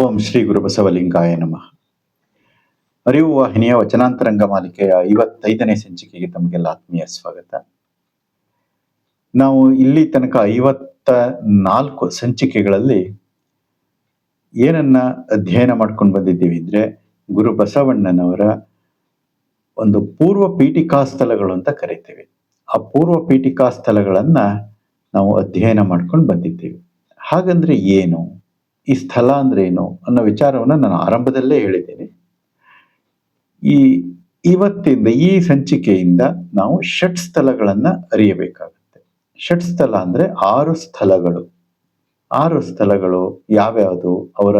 ಓಂ ಶ್ರೀ ಗುರು ಬಸವಲಿಂಗಾಯ ನಮಃ. ಅರಿವು ವಾಹಿನಿಯ ವಚನಾಂತರಂಗ ಮಾಲಿಕೆಯ ಐವತ್ತೈದನೇ ಸಂಚಿಕೆಗೆ ತಮಗೆಲ್ಲ ಆತ್ಮೀಯ ಸ್ವಾಗತ. ನಾವು ಇಲ್ಲಿ ತನಕ ಐವತ್ತ ನಾಲ್ಕು ಸಂಚಿಕೆಗಳಲ್ಲಿ ಏನನ್ನ ಅಧ್ಯಯನ ಮಾಡ್ಕೊಂಡು ಬಂದಿದ್ದೀವಿ ಅಂದ್ರೆ ಗುರು ಬಸವಣ್ಣನವರ ಒಂದು ಪೂರ್ವ ಪೀಠಿಕಾ ಸ್ಥಳಗಳು ಅಂತ ಕರಿತೀವಿ. ಆ ಪೂರ್ವ ಪೀಠಿಕಾ ಸ್ಥಳಗಳನ್ನ ನಾವು ಅಧ್ಯಯನ ಮಾಡ್ಕೊಂಡು ಬಂದಿದ್ದೀವಿ. ಹಾಗಂದ್ರೆ ಏನು? ಈ ಸ್ಥಳ ಅಂದ್ರೆ ಏನು ಅನ್ನೋ ವಿಚಾರವನ್ನು ನಾನು ಆರಂಭದಲ್ಲೇ ಹೇಳಿದ್ದೇನೆ. ಈ ಇವತ್ತಿಂದ ಈ ಸಂಚಿಕೆಯಿಂದ ನಾವು ಷಟ್ ಸ್ಥಳಗಳನ್ನ ಅರಿಯಬೇಕಾಗುತ್ತೆ. ಷಟ್ ಸ್ಥಳ ಅಂದ್ರೆ ಆರು ಸ್ಥಳಗಳು. ಆರು ಸ್ಥಳಗಳು ಯಾವ್ಯಾವುದು, ಅವರ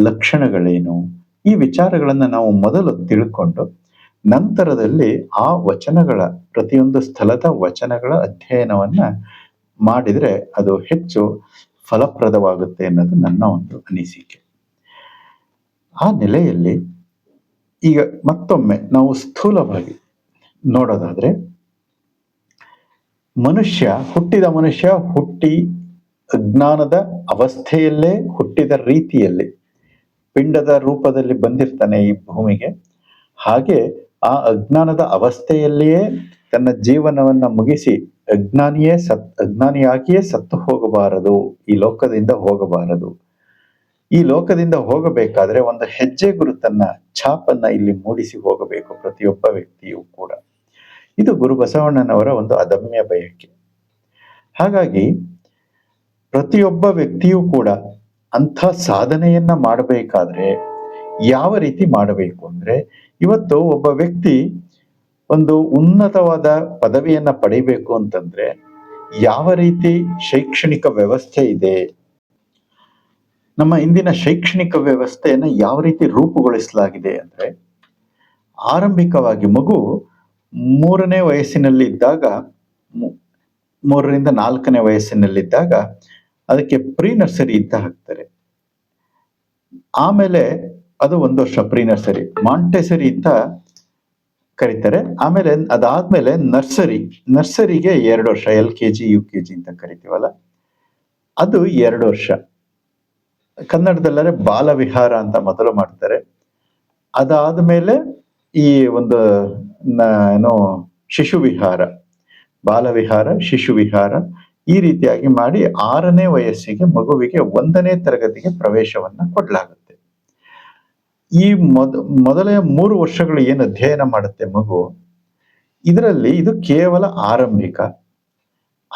ಲಕ್ಷಣಗಳೇನು, ಈ ವಿಚಾರಗಳನ್ನ ನಾವು ಮೊದಲು ತಿಳ್ಕೊಂಡು ನಂತರದಲ್ಲಿ ಆ ವಚನಗಳ, ಪ್ರತಿಯೊಂದು ಸ್ಥಳದ ವಚನಗಳ ಅಧ್ಯಯನವನ್ನ ಮಾಡಿದ್ರೆ ಅದು ಹೆಚ್ಚು ಫಲಪ್ರದವಾಗುತ್ತೆ ಅನ್ನೋದು ನನ್ನ ಒಂದು ಅನಿಸಿಕೆ. ಆ ನೆಲೆಯಲ್ಲಿ ಈಗ ಮತ್ತೊಮ್ಮೆ ನಾವು ಸ್ಥೂಲವಾಗಿ ನೋಡೋದಾದ್ರೆ, ಮನುಷ್ಯ, ಹುಟ್ಟಿದ ಮನುಷ್ಯ ಹುಟ್ಟಿ ಅಜ್ಞಾನದ ಅವಸ್ಥೆಯಲ್ಲೇ, ಹುಟ್ಟಿದ ರೀತಿಯಲ್ಲಿ ಪಿಂಡದ ರೂಪದಲ್ಲಿ ಬಂದಿರ್ತಾನೆ ಈ ಭೂಮಿಗೆ. ಹಾಗೆ ಆ ಅಜ್ಞಾನದ ಅವಸ್ಥೆಯಲ್ಲಿಯೇ ತನ್ನ ಜೀವನವನ್ನ ಮುಗಿಸಿ ಅಜ್ಞಾನಿಯೇ ಸತ್, ಅಜ್ಞಾನಿಯಾಗಿಯೇ ಸತ್ತು ಹೋಗಬಾರದು, ಈ ಲೋಕದಿಂದ ಹೋಗಬಾರದು. ಈ ಲೋಕದಿಂದ ಹೋಗಬೇಕಾದ್ರೆ ಒಂದು ಹೆಜ್ಜೆ ಗುರುತನ್ನ, ಛಾಪನ್ನ ಇಲ್ಲಿ ಮೂಡಿಸಿ ಹೋಗಬೇಕು ಪ್ರತಿಯೊಬ್ಬ ವ್ಯಕ್ತಿಯೂ ಕೂಡ. ಇದು ಗುರು ಬಸವಣ್ಣನವರ ಒಂದು ಅದಮ್ಯ ಬಯಕೆ. ಹಾಗಾಗಿ ಪ್ರತಿಯೊಬ್ಬ ವ್ಯಕ್ತಿಯೂ ಕೂಡ ಅಂಥ ಸಾಧನೆಯನ್ನ ಮಾಡಬೇಕಾದ್ರೆ ಯಾವ ರೀತಿ ಮಾಡಬೇಕು ಅಂದ್ರೆ ಇವತ್ತು ಒಬ್ಬ ವ್ಯಕ್ತಿ ಒಂದು ಉನ್ನತವಾದ ಪದವಿಯನ್ನ ಪಡಿಬೇಕು ಅಂತಂದ್ರೆ ಯಾವ ರೀತಿ ಶೈಕ್ಷಣಿಕ ವ್ಯವಸ್ಥೆ ಇದೆ? ನಮ್ಮ ಇಂದಿನ ಶೈಕ್ಷಣಿಕ ವ್ಯವಸ್ಥೆಯನ್ನ ಯಾವ ರೀತಿ ರೂಪುಗೊಳಿಸಲಾಗಿದೆ ಅಂದ್ರೆ ಆರಂಭಿಕವಾಗಿ ಮಗು ಮೂರನೇ ವಯಸ್ಸಿನಲ್ಲಿ ಇದ್ದಾಗ ಮೂರರಿಂದ ನಾಲ್ಕನೇ ವಯಸ್ಸಿನಲ್ಲಿದ್ದಾಗ ಅದಕ್ಕೆ ಪ್ರೀ ನರ್ಸರಿ ಇದ್ದ ಹಾಕ್ತಾರೆ. ಆಮೇಲೆ ಅದು ಒಂದು ವರ್ಷ ಪ್ರೀ ನರ್ಸರಿ ಮಾಂಟೆಸರಿ ಅಂತ ಕರೀತಾರೆ. ಆಮೇಲೆ ಅದಾದ್ಮೇಲೆ ನರ್ಸರಿ, ನರ್ಸರಿಗೆ ಎರಡು ವರ್ಷ, L K G, U K G ಅಂತ ಕರಿತೀವಲ್ಲ? ಅದು ಎರಡು ವರ್ಷ. ಕನ್ನಡದಲ್ಲರೆ ಬಾಲವಿಹಾರ ಅಂತ ಮೊದಲು ಮಾಡ್ತಾರೆ. ಅದಾದ್ಮೇಲೆ ಈ ಒಂದು ಏನು ಶಿಶು ವಿಹಾರ ಬಾಲವಿಹಾರ ಶಿಶು ವಿಹಾರ ಈ ರೀತಿಯಾಗಿ ಮಾಡಿ ಆರನೇ ವಯಸ್ಸಿಗೆ ಮಗುವಿಗೆ ಒಂದನೇ ತರಗತಿಗೆ ಪ್ರವೇಶವನ್ನು ಕೊಡಲಾಗುತ್ತೆ. ಈ ಮೊದ, ಮೊದಲ ಮೂರು ವರ್ಷಗಳು ಏನು ಅಧ್ಯಯನ ಮಾಡುತ್ತೆ ಮಗು? ಇದರಲ್ಲಿ ಇದು ಕೇವಲ ಆರಂಭಿಕ.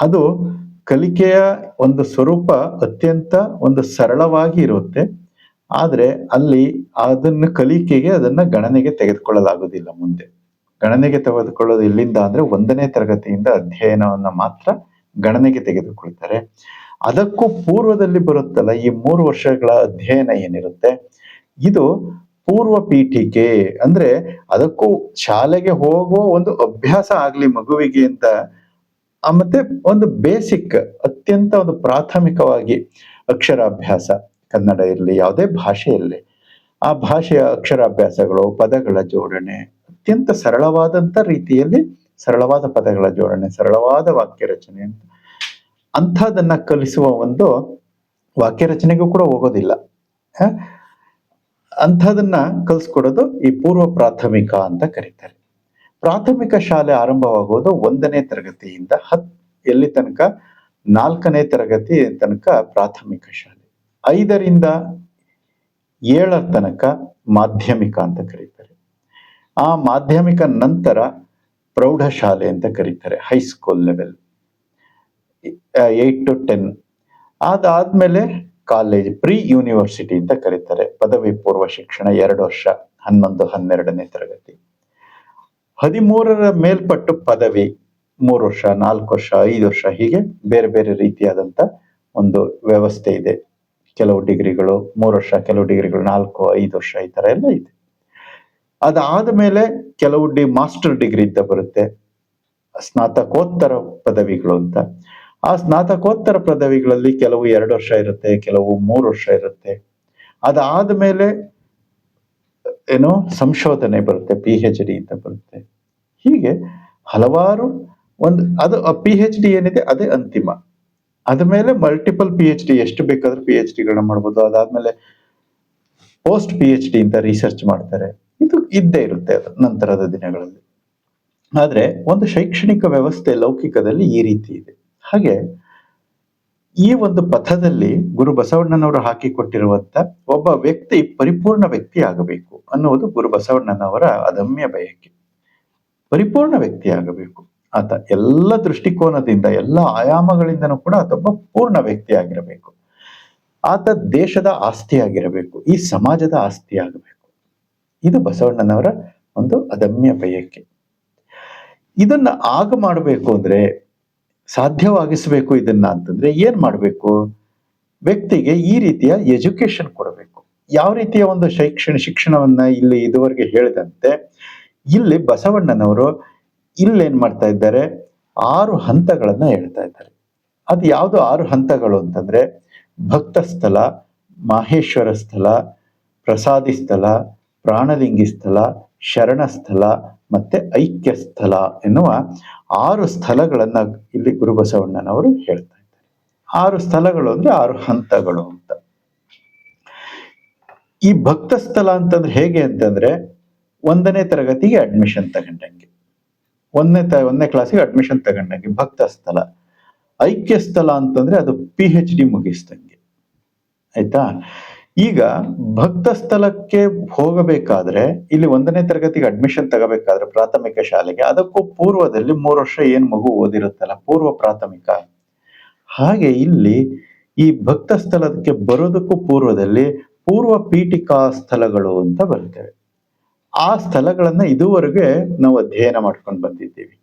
ಅದು ಕಲಿಕೆಯ ಒಂದು ಸ್ವರೂಪ ಅತ್ಯಂತ ಒಂದು ಸರಳವಾಗಿ ಇರುತ್ತೆ. ಆದರೆ ಅಲ್ಲಿ ಅದನ್ನು ಕಲಿಕೆಗೆ, ಅದನ್ನ ಗಣನೆಗೆ ತೆಗೆದುಕೊಳ್ಳಲಾಗುವುದಿಲ್ಲ ಮುಂದೆ. ಗಣನೆಗೆ ತೆಗೆದುಕೊಳ್ಳೋದು ಇಲ್ಲಿಂದ ಅಂದ್ರೆ ಒಂದನೇ ತರಗತಿಯಿಂದ ಅಧ್ಯಯನವನ್ನ ಮಾತ್ರ ಗಣನೆಗೆ ತೆಗೆದುಕೊಳ್ತಾರೆ. ಅದಕ್ಕೂ ಪೂರ್ವದಲ್ಲಿ ಬರುತ್ತಲ್ಲ ಈ ಮೂರು ವರ್ಷಗಳ ಅಧ್ಯಯನ ಏನಿರುತ್ತೆ? ಇದು ಪೂರ್ವ ಪೀಠಿಕೆ. ಅಂದ್ರೆ ಅದಕ್ಕೂ ಶಾಲೆಗೆ ಹೋಗುವ ಒಂದು ಅಭ್ಯಾಸ ಆಗ್ಲಿ ಮಗುವಿಗೆ ಅಂತ. ಮತ್ತೆ ಒಂದು ಬೇಸಿಕ್ ಅತ್ಯಂತ ಒಂದು ಪ್ರಾಥಮಿಕವಾಗಿ ಅಕ್ಷರಾಭ್ಯಾಸ ಕನ್ನಡ ಇರಲಿ, ಯಾವುದೇ ಭಾಷೆ ಇರಲಿ. ಆ ಭಾಷೆಯ ಅಕ್ಷರಾಭ್ಯಾಸಗಳು, ಪದಗಳ ಜೋಡಣೆ, ಅತ್ಯಂತ ಸರಳವಾದಂತ ರೀತಿಯಲ್ಲಿ ಸರಳವಾದ ಪದಗಳ ಜೋಡಣೆ, ಸರಳವಾದ ವಾಕ್ಯ ರಚನೆ ಅಂತ. ಅಂಥದನ್ನ ಕಲಿಸುವ ಒಂದು ವಾಕ್ಯ ರಚನೆಗೂ ಕೂಡ ಹೋಗೋದಿಲ್ಲ. ಅಂಥದನ್ನ ಕಲಿಸ್ಕೊಡೋದು ಈ ಪೂರ್ವ ಪ್ರಾಥಮಿಕ ಅಂತ ಕರೀತಾರೆ. ಪ್ರಾಥಮಿಕ ಶಾಲೆ ಆರಂಭವಾಗುವುದು ಒಂದನೇ ತರಗತಿಯಿಂದ ಹತ್, ಎಲ್ಲಿ ತನಕ? ನಾಲ್ಕನೇ ತರಗತಿ ತನಕ ಪ್ರಾಥಮಿಕ ಶಾಲೆ. ಐದರಿಂದ ಏಳರ ತನಕ ಮಾಧ್ಯಮಿಕ ಅಂತ ಕರೀತಾರೆ. ಆ ಮಾಧ್ಯಮಿಕ ನಂತರ ಪ್ರೌಢಶಾಲೆ ಅಂತ ಕರೀತಾರೆ high school level eight to ten. ಅದಾದ್ಮೇಲೆ ಕಾಲೇಜ್ ಪ್ರೀ ಯೂನಿವರ್ಸಿಟಿ ಅಂತ ಕರೀತಾರೆ. ಪದವಿ ಪೂರ್ವ ಶಿಕ್ಷಣ ಎರಡು ವರ್ಷ, ಹನ್ನೊಂದು, ಹನ್ನೆರಡನೇ ತರಗತಿ. ಹದಿಮೂರರ ಮೇಲ್ಪಟ್ಟು ಪದವಿ, ಮೂರು ವರ್ಷ, ನಾಲ್ಕು ವರ್ಷ, ಐದು ವರ್ಷ, ಹೀಗೆ ಬೇರೆ ಬೇರೆ ರೀತಿಯಾದಂತ ಒಂದು ವ್ಯವಸ್ಥೆ ಇದೆ. ಕೆಲವು ಡಿಗ್ರಿಗಳು ಮೂರು ವರ್ಷ, ಕೆಲವು ಡಿಗ್ರಿಗಳು ನಾಲ್ಕು, ಐದು ವರ್ಷ, ಈ ತರ ಎಲ್ಲ ಇದೆ. ಅದಾದ ಮೇಲೆ ಕೆಲವು ಡಿ, ಮಾಸ್ಟರ್ ಡಿಗ್ರಿ ಅಂತ ಬರುತ್ತೆ. ಸ್ನಾತಕೋತ್ತರ ಪದವಿಗಳು ಅಂತ. ಆ ಸ್ನಾತಕೋತ್ತರ ಪದವಿಗಳಲ್ಲಿ ಕೆಲವು ಎರಡು ವರ್ಷ ಇರುತ್ತೆ, ಕೆಲವು ಮೂರು ವರ್ಷ ಇರುತ್ತೆ. ಅದಾದ ಮೇಲೆ ಏನೋ ಸಂಶೋಧನೆ ಬರುತ್ತೆ ಪಿ ಹೆಚ್ ಡಿ ಅಂತ ಬರುತ್ತೆ. ಹೀಗೆ ಹಲವಾರು ಒಂದು ಅದು ಪಿ ಹೆಚ್ ಡಿ ಏನಿದೆ ಅದೇ ಅಂತಿಮ. ಅದ ಮೇಲೆ ಮಲ್ಟಿಪಲ್ ಪಿ ಎಚ್ ಡಿ ಎಷ್ಟು ಬೇಕಾದ್ರೂ ಪಿ ಎಚ್ ಡಿಗಳನ್ನ ಮಾಡ್ಬೋದು. ಅದಾದ್ಮೇಲೆ ಪೋಸ್ಟ್ ಪಿ ಎಚ್ ಡಿ ಅಂತ ರಿಸರ್ಚ್ ಮಾಡ್ತಾರೆ. ಇದು ಇದ್ದೇ ಇರುತ್ತೆ ಅದು ನಂತರದ ದಿನಗಳಲ್ಲಿ. ಆದ್ರೆ ಒಂದು ಶೈಕ್ಷಣಿಕ ವ್ಯವಸ್ಥೆ ಲೌಕಿಕದಲ್ಲಿ ಈ ರೀತಿ ಇದೆ. ಹಾಗೆ ಈ ಒಂದು ಪಥದಲ್ಲಿ ಗುರು ಬಸವಣ್ಣನವರು ಹಾಕಿಕೊಟ್ಟಿರುವಂತ ಒಬ್ಬ ವ್ಯಕ್ತಿ ಪರಿಪೂರ್ಣ ವ್ಯಕ್ತಿ ಆಗಬೇಕು ಅನ್ನುವುದು ಗುರು ಬಸವಣ್ಣನವರ ಅದಮ್ಯ ಬಯಕೆ. ಪರಿಪೂರ್ಣ ವ್ಯಕ್ತಿ ಆಗಬೇಕು ಆತ ಎಲ್ಲ ದೃಷ್ಟಿಕೋನದಿಂದ, ಎಲ್ಲ ಆಯಾಮಗಳಿಂದನೂ ಕೂಡ ಆತೊಬ್ಬ ಪೂರ್ಣ ವ್ಯಕ್ತಿ ಆಗಿರಬೇಕು ಆತ ದೇಶದ ಆಸ್ತಿ ಆಗಿರಬೇಕು ಈ ಸಮಾಜದ ಆಸ್ತಿ ಆಗಬೇಕು ಇದು ಬಸವಣ್ಣನವರ ಒಂದು ಅದಮ್ಯ ಬಯಕೆ. ಇದನ್ನ ಆಗ ಮಾಡಬೇಕು ಅಂದ್ರೆ ಸಾಧ್ಯವಾಗಿಸಬೇಕು ಇದನ್ನ ಅಂತಂದ್ರೆ ಏನ್ ಮಾಡಬೇಕು? ವ್ಯಕ್ತಿಗೆ ಈ ರೀತಿಯ ಎಜುಕೇಶನ್ ಕೊಡಬೇಕು. ಯಾವ ರೀತಿಯ ಒಂದು ಶೈಕ್ಷಣ ಶಿಕ್ಷಣವನ್ನ ಇಲ್ಲಿ ಇದುವರೆಗೆ ಹೇಳಿದಂತೆ, ಇಲ್ಲಿ ಬಸವಣ್ಣನವರು ಇಲ್ಲೇನ್ ಮಾಡ್ತಾ ಇದ್ದಾರೆ? ಆರು ಹಂತಗಳನ್ನ ಹೇಳ್ತಾ ಇದ್ದಾರೆ. ಅದು ಯಾವುದು ಆರು ಹಂತಗಳು ಅಂತಂದ್ರೆ, ಭಕ್ತ ಸ್ಥಳ, ಮಾಹೇಶ್ವರ ಸ್ಥಳ, ಪ್ರಸಾದಿ ಸ್ಥಳ, ಪ್ರಾಣಲಿಂಗಿ ಸ್ಥಳ, ಶರಣ ಸ್ಥಳ ಮತ್ತೆ ಐಕ್ಯ ಸ್ಥಳ ಎನ್ನುವ ಆರು ಸ್ಥಳಗಳನ್ನ ಇಲ್ಲಿ ಗುರುಬಸವಣ್ಣನವರು ಹೇಳ್ತಾ ಇದ್ದಾರೆ. ಆರು ಸ್ಥಳಗಳು ಅಂದ್ರೆ ಆರು ಹಂತಗಳು ಅಂತ. ಈ ಭಕ್ತ ಸ್ಥಳ ಅಂತಂದ್ರೆ ಹೇಗೆ ಅಂತಂದ್ರೆ ಒಂದನೇ ತರಗತಿಗೆ ಅಡ್ಮಿಷನ್ ತಗೊಂಡಂಗೆ. ಒಂದನೇ ತ, ಒಂದನೇ ಕ್ಲಾಸಿಗೆ ಅಡ್ಮಿಷನ್ ತಗೊಂಡಂಗೆ ಭಕ್ತ ಸ್ಥಳ. ಐಕ್ಯ ಸ್ಥಳ ಅಂತಂದ್ರೆ ಅದು ಪಿ ಹೆಚ್ ಡಿ ಮುಗಿಸ್ದಂಗೆ ಆಯ್ತಾ? ಈಗ ಭಕ್ತ ಸ್ಥಳಕ್ಕೆ ಹೋಗಬೇಕಾದ್ರೆ ಇಲ್ಲಿ ಒಂದನೇ ತರಗತಿಗೆ ಅಡ್ಮಿಷನ್ ತಗಬೇಕಾದ್ರೆ ಪ್ರಾಥಮಿಕ ಶಾಲೆಗೆ, ಅದಕ್ಕೂ ಪೂರ್ವದಲ್ಲಿ ಮೂರು ವರ್ಷ ಏನ್ ಮಗು ಓದಿರುತ್ತಲ್ಲ, ಪೂರ್ವ ಪ್ರಾಥಮಿಕ. ಹಾಗೆ ಇಲ್ಲಿ ಈ ಭಕ್ತ ಸ್ಥಳಕ್ಕೆ ಬರೋದಕ್ಕೂ ಪೂರ್ವದಲ್ಲಿ ಪೂರ್ವ ಪೀಠಿಕಾ ಸ್ಥಳಗಳು ಅಂತ ಬರ್ತೇವೆ. ಆ ಸ್ಥಳಗಳನ್ನ ಇದುವರೆಗೆ ನಾವು ಅಧ್ಯಯನ ಮಾಡ್ಕೊಂಡು ಬಂದಿದ್ದೀವಿ.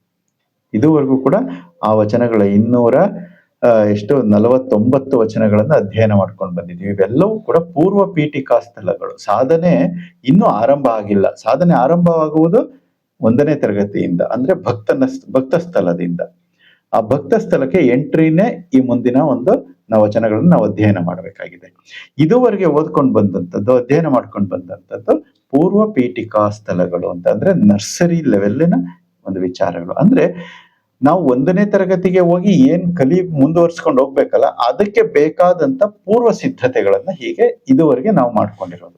ಇದುವರೆಗೂ ಕೂಡ ಆ ವಚನಗಳ ಇನ್ನೂರ ಎಷ್ಟು ನಲವತ್ತೊಂಬತ್ತು ವಚನಗಳನ್ನ ಅಧ್ಯಯನ ಮಾಡ್ಕೊಂಡು ಬಂದಿದ್ದೀವಿ. ಇವೆಲ್ಲವೂ ಕೂಡ ಪೂರ್ವ ಪೀಠಿಕಾ ಸ್ಥಳಗಳು. ಸಾಧನೆ ಇನ್ನೂ ಆರಂಭ ಆಗಿಲ್ಲ. ಸಾಧನೆ ಆರಂಭವಾಗುವುದು ಒಂದನೇ ತರಗತಿಯಿಂದ, ಅಂದ್ರೆ ಭಕ್ತನ ಭಕ್ತ ಸ್ಥಳದಿಂದ. ಆ ಭಕ್ತ ಸ್ಥಳಕ್ಕೆ ಎಂಟ್ರಿನೇ ಈ ಮುಂದಿನ ಒಂದು ನಾವು ವಚನಗಳನ್ನು ನಾವು ಅಧ್ಯಯನ ಮಾಡಬೇಕಾಗಿದೆ. ಇದುವರೆಗೆ ಓದ್ಕೊಂಡು ಬಂದಂಥದ್ದು, ಅಧ್ಯಯನ ಮಾಡ್ಕೊಂಡು ಬಂದಂಥದ್ದು ಪೂರ್ವ ಪೀಠಿಕಾ ಸ್ಥಳಗಳು ಅಂತ, ಅಂದ್ರೆ ನರ್ಸರಿ ಲೆವೆಲ್ಲಿನ ಒಂದು ವಿಚಾರಗಳು. ಅಂದ್ರೆ ನಾವು ಒಂದನೇ ತರಗತಿಗೆ ಹೋಗಿ ಏನ್ ಕಲಿ ಮುಂದುವರ್ಸ್ಕೊಂಡು ಹೋಗ್ಬೇಕಲ್ಲ, ಅದಕ್ಕೆ ಬೇಕಾದಂತ ಪೂರ್ವ ಸಿದ್ಧತೆಗಳನ್ನ ಹೀಗೆ ಇದುವರೆಗೆ ನಾವು ಮಾಡ್ಕೊಂಡಿರೋದು.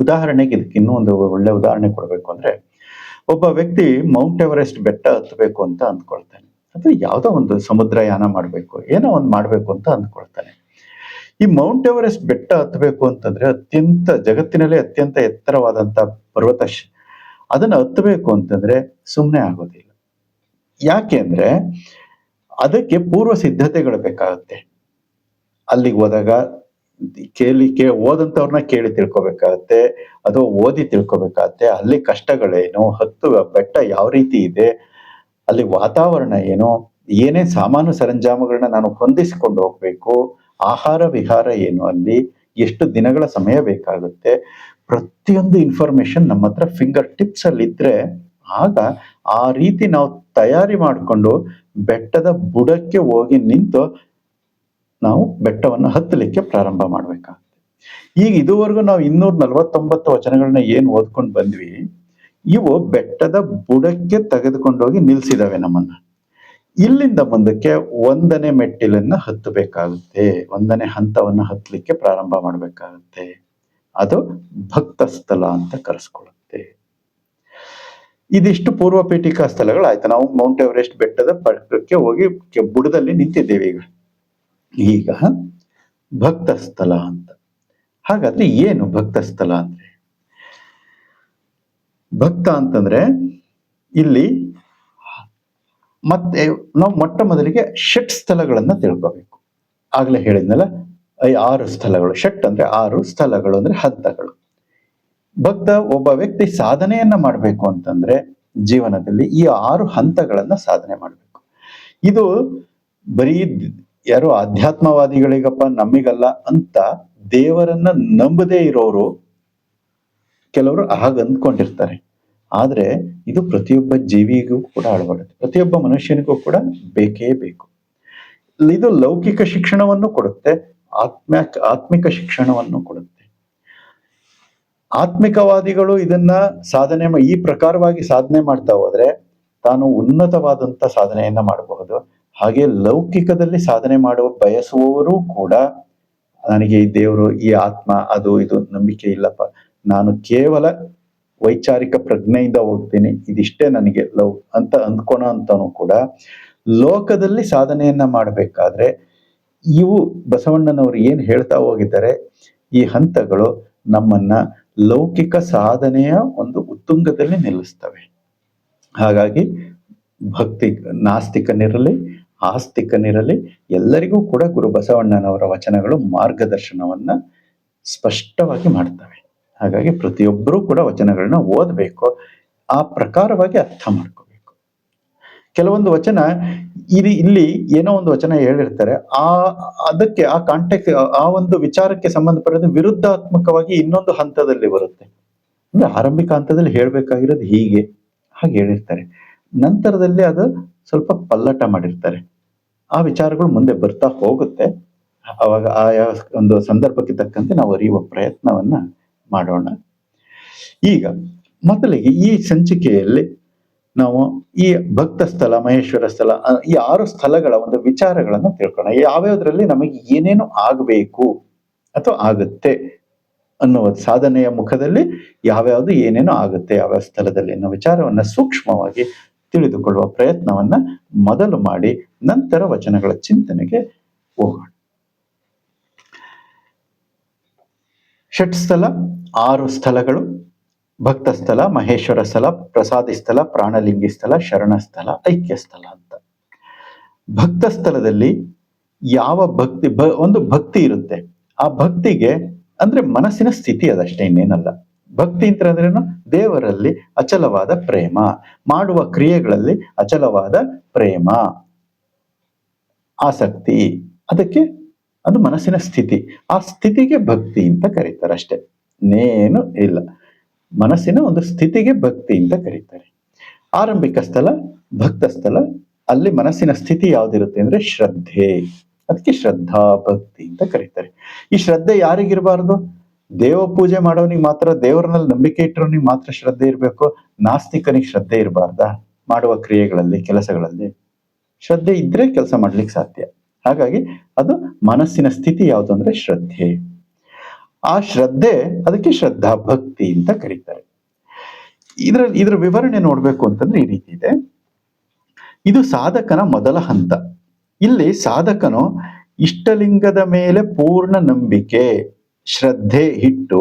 ಉದಾಹರಣೆಗೆ ಇದಕ್ಕೆ ಇನ್ನೂ ಒಂದು ಒಳ್ಳೆ ಉದಾಹರಣೆ ಕೊಡಬೇಕು ಅಂದ್ರೆ, ಒಬ್ಬ ವ್ಯಕ್ತಿ ಮೌಂಟ್ ಎವರೆಸ್ಟ್ ಬೆಟ್ಟ ಹತ್ತಬೇಕು ಅಂತ ಅಂದ್ಕೊಳ್ತಾನೆ. ಅಥವಾ ಯಾವುದೋ ಒಂದು ಸಮುದ್ರಯಾನ ಮಾಡಬೇಕು, ಏನೋ ಒಂದು ಮಾಡಬೇಕು ಅಂತ ಅಂದ್ಕೊಳ್ತಾನೆ. ಈ ಮೌಂಟ್ ಎವರೆಸ್ಟ್ ಬೆಟ್ಟ ಹತ್ತಬೇಕು ಅಂತಂದ್ರೆ ಅತ್ಯಂತ, ಜಗತ್ತಿನಲ್ಲೇ ಅತ್ಯಂತ ಎತ್ತರವಾದಂತ ಪರ್ವತ ಅದನ್ನ ಹತ್ತಬೇಕು ಅಂತಂದ್ರೆ ಸುಮ್ಮನೆ ಆಗೋದಿಲ್ಲ. ಯಾಕೆ ಅಂದರೆ ಅದಕ್ಕೆ ಪೂರ್ವ ಸಿದ್ಧತೆಗಳು ಬೇಕಾಗುತ್ತೆ. ಅಲ್ಲಿಗೆ ಹೋದಾಗ ಕೇಳಿ ಕೇ ಕೇಳಿ ತಿಳ್ಕೊಬೇಕಾಗತ್ತೆ, ಅಥವಾ ಓದಿ ತಿಳ್ಕೊಬೇಕಾಗತ್ತೆ. ಅಲ್ಲಿ ಕಷ್ಟಗಳೇನು, ಹತ್ತು ಬೆಟ್ಟ ಯಾವ ರೀತಿ ಇದೆ, ಅಲ್ಲಿ ವಾತಾವರಣ ಏನು, ಏನೇ ಸಾಮಾನು ಸರಂಜಾಮಗಳನ್ನ ನಾನು ಹೊಂದಿಸಿಕೊಂಡು ಹೋಗ್ಬೇಕು, ಆಹಾರ ವಿಹಾರ ಏನು ಅಲ್ಲಿ, ಎಷ್ಟು ದಿನಗಳ ಸಮಯ ಬೇಕಾಗುತ್ತೆ, ಪ್ರತಿಯೊಂದು ಇನ್ಫಾರ್ಮೇಶನ್ ನಮ್ಮ ಹತ್ರ ಫಿಂಗರ್ ಟಿಪ್ಸ್ ಅಲ್ಲಿ ಇದ್ರೆ ಆಗ ಆ ರೀತಿ ನಾವು ತಯಾರಿ ಮಾಡಿಕೊಂಡು ಬೆಟ್ಟದ ಬುಡಕ್ಕೆ ಹೋಗಿ ನಿಂತು ನಾವು ಬೆಟ್ಟವನ್ನು ಹತ್ತಲಿಕ್ಕೆ ಪ್ರಾರಂಭ ಮಾಡ್ಬೇಕಾಗುತ್ತೆ ಈಗ ಇದುವರೆಗೂ ನಾವು ಇನ್ನೂರ ನಲವತ್ತೊಂಬತ್ತು ವಚನಗಳನ್ನ ಏನ್ ಓದ್ಕೊಂಡು ಬಂದ್ವಿ, ಇವು ಬೆಟ್ಟದ ಬುಡಕ್ಕೆ ತೆಗೆದುಕೊಂಡೋಗಿ ನಿಲ್ಸಿದಾವೆ ನಮ್ಮನ್ನ. ಇಲ್ಲಿಂದ ಮುಂದಕ್ಕೆ ಒಂದನೇ ಮೆಟ್ಟಿಲನ್ನ ಹತ್ತಬೇಕಾಗುತ್ತೆ, ಒಂದನೇ ಹಂತವನ್ನ ಹತ್ತಲಿಕ್ಕೆ ಪ್ರಾರಂಭ ಮಾಡ್ಬೇಕಾಗುತ್ತೆ. ಅದು ಭಕ್ತ ಸ್ಥಳ ಅಂತ ಕರೆಸ್ಕೊಳ್ಳುತ್ತೆ ಇದಿಷ್ಟು ಪೂರ್ವ ಪೀಠಿಕಾ ಸ್ಥಳಗಳು ಆಯ್ತು ನಾವು ಮೌಂಟ್ ಎವರೆಸ್ಟ್ ಬೆಟ್ಟದ ಪಕ್ಕಕ್ಕೆ ಹೋಗಿ ಬುಡದಲ್ಲಿ ನಿಂತಿದ್ದೇವೆ ಈಗ. ಈಗ ಭಕ್ತ ಸ್ಥಳ ಅಂತ. ಹಾಗಾದ್ರೆ ಏನು ಭಕ್ತ ಸ್ಥಳ ಅಂದ್ರೆ? ಭಕ್ತ ಅಂತಂದ್ರೆ ಇಲ್ಲಿ ಮತ್ತೆ ನಾವು ಮೊಟ್ಟ ಮೊದಲಿಗೆ ಷಟ್ ಸ್ಥಳಗಳನ್ನ ತಿಳ್ಕೋಬೇಕು. ಆಗ್ಲೇ ಹೇಳಿದ್ನಲ್ಲ ಐ ಆರು ಸ್ಥಳಗಳು. ಷಟ್ ಅಂದ್ರೆ ಆರು ಸ್ಥಳಗಳು ಅಂದ್ರೆ ಹಂತಗಳು. ಭಕ್ತ ಒಬ್ಬ ವ್ಯಕ್ತಿ ಸಾಧನೆಯನ್ನ ಮಾಡಬೇಕು ಅಂತಂದ್ರೆ ಜೀವನದಲ್ಲಿ ಈ ಆರು ಹಂತಗಳನ್ನ ಸಾಧನೆ ಮಾಡಬೇಕು. ಇದು ಬರೀ ಯಾರು ಆಧ್ಯಾತ್ಮವಾದಿಗಳಿಗಪ್ಪ ನಮಿಗಲ್ಲ ಅಂತ ದೇವರನ್ನ ನಂಬದೇ ಇರೋರು ಕೆಲವರು ಹಾಗ ಅಂದ್ಕೊಂಡಿರ್ತಾರೆ ಆದ್ರೆ ಇದು ಪ್ರತಿಯೊಬ್ಬ ಜೀವಿಗೂ ಕೂಡ ಅಳವಡುತ್ತೆ ಪ್ರತಿಯೊಬ್ಬ ಮನುಷ್ಯನಿಗೂ ಕೂಡ ಬೇಕೇ ಬೇಕು. ಇದು ಲೌಕಿಕ ಶಿಕ್ಷಣವನ್ನು ಕೊಡುತ್ತೆ ಆತ್ಮ ಆತ್ಮಿಕ ಶಿಕ್ಷಣವನ್ನು ಕೊಡುತ್ತೆ. ಆತ್ಮಿಕವಾದಿಗಳು ಇದನ್ನ ಸಾಧನೆ ಈ ಪ್ರಕಾರವಾಗಿ ಸಾಧನೆ ಮಾಡ್ತಾ ಹೋದ್ರೆ ತಾನು ಉನ್ನತವಾದಂತ ಸಾಧನೆಯನ್ನ ಮಾಡಬಹುದು. ಹಾಗೆ ಲೌಕಿಕದಲ್ಲಿ ಸಾಧನೆ ಮಾಡುವ ಬಯಸುವವರು ಕೂಡ ನನಗೆ ಈ ದೇವರು ಈ ಆತ್ಮ ಅದು ಇದು ನಂಬಿಕೆ ಇಲ್ಲಪ್ಪ. ನಾನು ಕೇವಲ ವೈಚಾರಿಕ ಪ್ರಜ್ಞೆಯಿಂದ ಹೋಗ್ತೀನಿ. ಇದಿಷ್ಟೇ ನನಗೆ ಲವ್ ಅಂತ ಅಂದ್ಕೊಳೋ ಅಂತನೂ ಕೂಡ ಲೋಕದಲ್ಲಿ ಸಾಧನೆಯನ್ನ ಮಾಡಬೇಕಾದ್ರೆ ಇವು ಬಸವಣ್ಣನವರು ಏನು ಹೇಳ್ತಾ ಹೋಗಿದ್ದಾರೆ? ಈ ಹಂತಗಳು ನಮ್ಮನ್ನ ಲೌಕಿಕ ಸಾಧನೆಯ ಒಂದು ಉತ್ತುಂಗದಲ್ಲಿ ನಿಲ್ಲಿಸ್ತವೆ. ಹಾಗಾಗಿ ಭಕ್ತಿ, ನಾಸ್ತಿಕನಿರಲಿ, ಆಸ್ತಿಕನಿರಲಿ ಎಲ್ಲರಿಗೂ ಕೂಡ ಗುರು ಬಸವಣ್ಣನವರ ವಚನಗಳು ಮಾರ್ಗದರ್ಶನವನ್ನ ಸ್ಪಷ್ಟವಾಗಿ ಮಾಡ್ತವೆ. ಹಾಗಾಗಿ ಪ್ರತಿಯೊಬ್ಬರೂ ಕೂಡ ವಚನಗಳನ್ನ ಓದಬೇಕು. ಆ ಪ್ರಕಾರವಾಗಿ ಅರ್ಥ ಮಾಡ್ಕೋಬೇಕು ಕೆಲವೊಂದು ವಚನ ಇಲ್ಲಿ ಇಲ್ಲಿ ಏನೋ ಒಂದು ವಚನ ಹೇಳಿರ್ತಾರೆ. ಆ, ಅದಕ್ಕೆ, ಆ ಕಾಂಟೆಕ್ಟ್ ಆ ಒಂದು ವಿಚಾರಕ್ಕೆ ಸಂಬಂಧಪಟ್ಟಂತೆ ವಿರುದ್ಧಾತ್ಮಕವಾಗಿ ಇನ್ನೊಂದು ಹಂತದಲ್ಲಿ ಬರುತ್ತೆ. ಅಂದ್ರೆ ಆರಂಭಿಕ ಹಂತದಲ್ಲಿ ಹೇಳ್ಬೇಕಾಗಿರೋದು ಹೀಗೆ. ಹಾಗೆ ಹೇಳಿರ್ತಾರೆ. ನಂತರದಲ್ಲಿ ಅದು ಸ್ವಲ್ಪ ಪಲ್ಲಟ ಮಾಡಿರ್ತಾರೆ. ಆ ವಿಚಾರಗಳು ಮುಂದೆ ಬರ್ತಾ ಹೋಗುತ್ತೆ. ಅವಾಗ ಆಯಾ ಒಂದು ಸಂದರ್ಭಕ್ಕೆ ತಕ್ಕಂತೆ ನಾವು ಅರಿಯುವ ಪ್ರಯತ್ನವನ್ನ ಮಾಡೋಣ. ಈಗ, ಮೊದಲಿಗೆ ಈ ಸಂಚಿಕೆಯಲ್ಲಿ ನಾವು ಈ ಭಕ್ತ ಸ್ಥಳ, ಮಹೇಶ್ವರ ಸ್ಥಳ ಈ ಆರು ಸ್ಥಳಗಳ ಒಂದು ವಿಚಾರಗಳನ್ನು ತಿಳ್ಕೊಳ್ಳೋಣ. ಯಾವ್ಯಾವ್ದ್ರಲ್ಲಿ ನಮಗೆ ಏನೇನು ಆಗಬೇಕು ಅಥವಾ ಆಗುತ್ತೆ ಅನ್ನುವ ಸಾಧನೆಯ ಮುಖದಲ್ಲಿ ಯಾವ್ಯಾವುದು ಏನೇನು ಆಗುತ್ತೆ ಯಾವ್ಯಾವ ಸ್ಥಳದಲ್ಲಿ ಅನ್ನೋ ವಿಚಾರವನ್ನ ಸೂಕ್ಷ್ಮವಾಗಿ ತಿಳಿದುಕೊಳ್ಳುವ ಪ್ರಯತ್ನವನ್ನ ಮೊದಲು ಮಾಡಿ ನಂತರ ವಚನಗಳ ಚಿಂತನೆಗೆ ಹೋಗೋಣ. ಷಟ್ ಸ್ಥಳ ಆರು ಸ್ಥಳಗಳು. ಭಕ್ತ ಸ್ಥಳ ಮಹೇಶ್ವರ ಸ್ಥಳ, ಪ್ರಸಾದಿ ಸ್ಥಳ, ಪ್ರಾಣಲಿಂಗಿ ಸ್ಥಳ ಐಕ್ಯ ಸ್ಥಳ ಅಂತ. ಭಕ್ತ ಸ್ಥಳದಲ್ಲಿ ಯಾವ ಭಕ್ತಿ ಒಂದು ಭಕ್ತಿ ಇರುತ್ತೆ. ಆ ಭಕ್ತಿಗೆ ಅಂದ್ರೆ ಮನಸ್ಸಿನ ಸ್ಥಿತಿ ಅದಷ್ಟೇ, ಇನ್ನೇನಲ್ಲ. ಭಕ್ತಿ ಅಂತ ಅಂದ್ರೇನು ದೇವರಲ್ಲಿ ಅಚಲವಾದ ಪ್ರೇಮ. ಮಾಡುವ ಕ್ರಿಯೆಗಳಲ್ಲಿ ಅಚಲವಾದ ಪ್ರೇಮ. ಆಸಕ್ತಿ. ಅದಕ್ಕೆ ಅದು ಮನಸ್ಸಿನ ಸ್ಥಿತಿ. ಆ ಸ್ಥಿತಿಗೆ ಭಕ್ತಿ ಅಂತ ಕರೀತಾರೆ ಅಷ್ಟೇ. ಇನ್ನೇನು ಇಲ್ಲ. ಮನಸ್ಸಿನ ಒಂದು ಸ್ಥಿತಿಗೆ ಭಕ್ತಿ ಅಂತ ಕರೀತಾರೆ. ಆರಂಭಿಕ ಸ್ಥಳ, ಭಕ್ತ ಸ್ಥಳ, ಅಲ್ಲಿ ಮನಸ್ಸಿನ ಸ್ಥಿತಿ ಯಾವ್ದಿರುತ್ತೆ ಅಂದ್ರೆ ಶ್ರದ್ಧೆ. ಅದಕ್ಕೆ ಶ್ರದ್ಧಾ ಭಕ್ತಿ ಅಂತ ಕರೀತಾರೆ. ಈ ಶ್ರದ್ಧೆ ಯಾರಿಗಿರಬಾರ್ದು? ದೇವ ಪೂಜೆ ಮಾಡೋನಿಗೆ ಮಾತ್ರ, ದೇವರನಲ್ಲಿ ನಂಬಿಕೆ ಇಟ್ಟರೋನಿಗೆ ಮಾತ್ರ ಶ್ರದ್ಧೆ ಇರಬೇಕು. ನಾಸ್ತಿಕನಿಗೆ ಶ್ರದ್ಧೆ ಇರಬಾರ್ದ? ಮಾಡುವ ಕ್ರಿಯೆಗಳಲ್ಲಿ, ಕೆಲಸಗಳಲ್ಲಿ. ಶ್ರದ್ಧೆ ಇದ್ರೆ ಕೆಲಸ ಮಾಡ್ಲಿಕ್ಕೆ ಸಾಧ್ಯ. ಹಾಗಾಗಿ ಅದು ಮನಸ್ಸಿನ ಸ್ಥಿತಿ ಯಾವುದು ಅಂದ್ರೆ ಶ್ರದ್ಧೆ. ಆ ಶ್ರದ್ಧೆ ಅದಕ್ಕೆ ಶ್ರದ್ಧಾ ಭಕ್ತಿ ಅಂತ ಕರೀತಾರೆ. ಇದ್ರ ಇದ್ರ ವಿವರಣೆ ನೋಡ್ಬೇಕು ಅಂತಂದ್ರೆ ಈ ರೀತಿ ಇದೆ. ಇದು ಸಾಧಕನ ಮೊದಲ ಹಂತ. ಇಲ್ಲಿ ಸಾಧಕನು ಇಷ್ಟಲಿಂಗದ ಮೇಲೆ ಪೂರ್ಣ ನಂಬಿಕೆ, ಶ್ರದ್ಧೆ ಇಟ್ಟು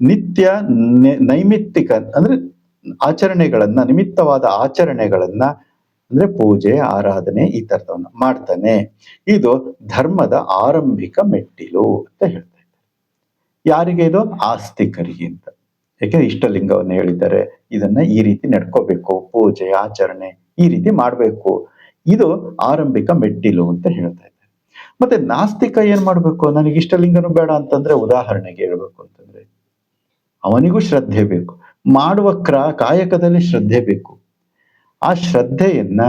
ನಿತ್ಯ ನೈಮಿತ್ತಿಕ ಅಂದ್ರೆ ಆಚರಣೆಗಳನ್ನ, ನಿಮಿತ್ತವಾದ ಆಚರಣೆಗಳನ್ನ ಅಂದ್ರೆ ಪೂಜೆ, ಆರಾಧನೆ ಈ ತರದವನ್ನ ಮಾಡ್ತಾನೆ. ಇದು ಧರ್ಮದ ಆರಂಭಿಕ ಮೆಟ್ಟಿಲು ಅಂತ ಹೇಳ್ತಾ ಇದ್ದಾರೆ ಯಾರಿಗೆ ಇದು? ಆಸ್ತಿಕರಿಗೆ ಅಂತ ಯಾಕೆ ಇಷ್ಟಲಿಂಗವನ್ನು ಹೇಳಿದ್ದಾರೆ. ಇದನ್ನ ಈ ರೀತಿ ನಡ್ಕೋಬೇಕು. ಪೂಜೆ, ಆಚರಣೆ ಈ ರೀತಿ ಮಾಡ್ಬೇಕು. ಇದು ಆರಂಭಿಕ ಮೆಟ್ಟಿಲು ಅಂತ ಹೇಳ್ತಾ ಇದ್ದಾರೆ. ಮತ್ತೆ ನಾಸ್ತಿಕ ಏನ್ ಮಾಡ್ಬೇಕು? ನನಗೆ ಇಷ್ಟಲಿಂಗನು ಬೇಡ ಅಂತಂದ್ರೆ ಉದಾಹರಣೆಗೆ ಹೇಳ್ಬೇಕು ಅಂತಂದ್ರೆ, ಅವನಿಗೂ ಶ್ರದ್ಧೆ ಬೇಕು. ಮಾಡುವ ಕ್ರ, ಕಾಯಕದಲ್ಲಿ ಶ್ರದ್ಧೆ ಬೇಕು. ಆ ಶ್ರದ್ಧೆಯನ್ನ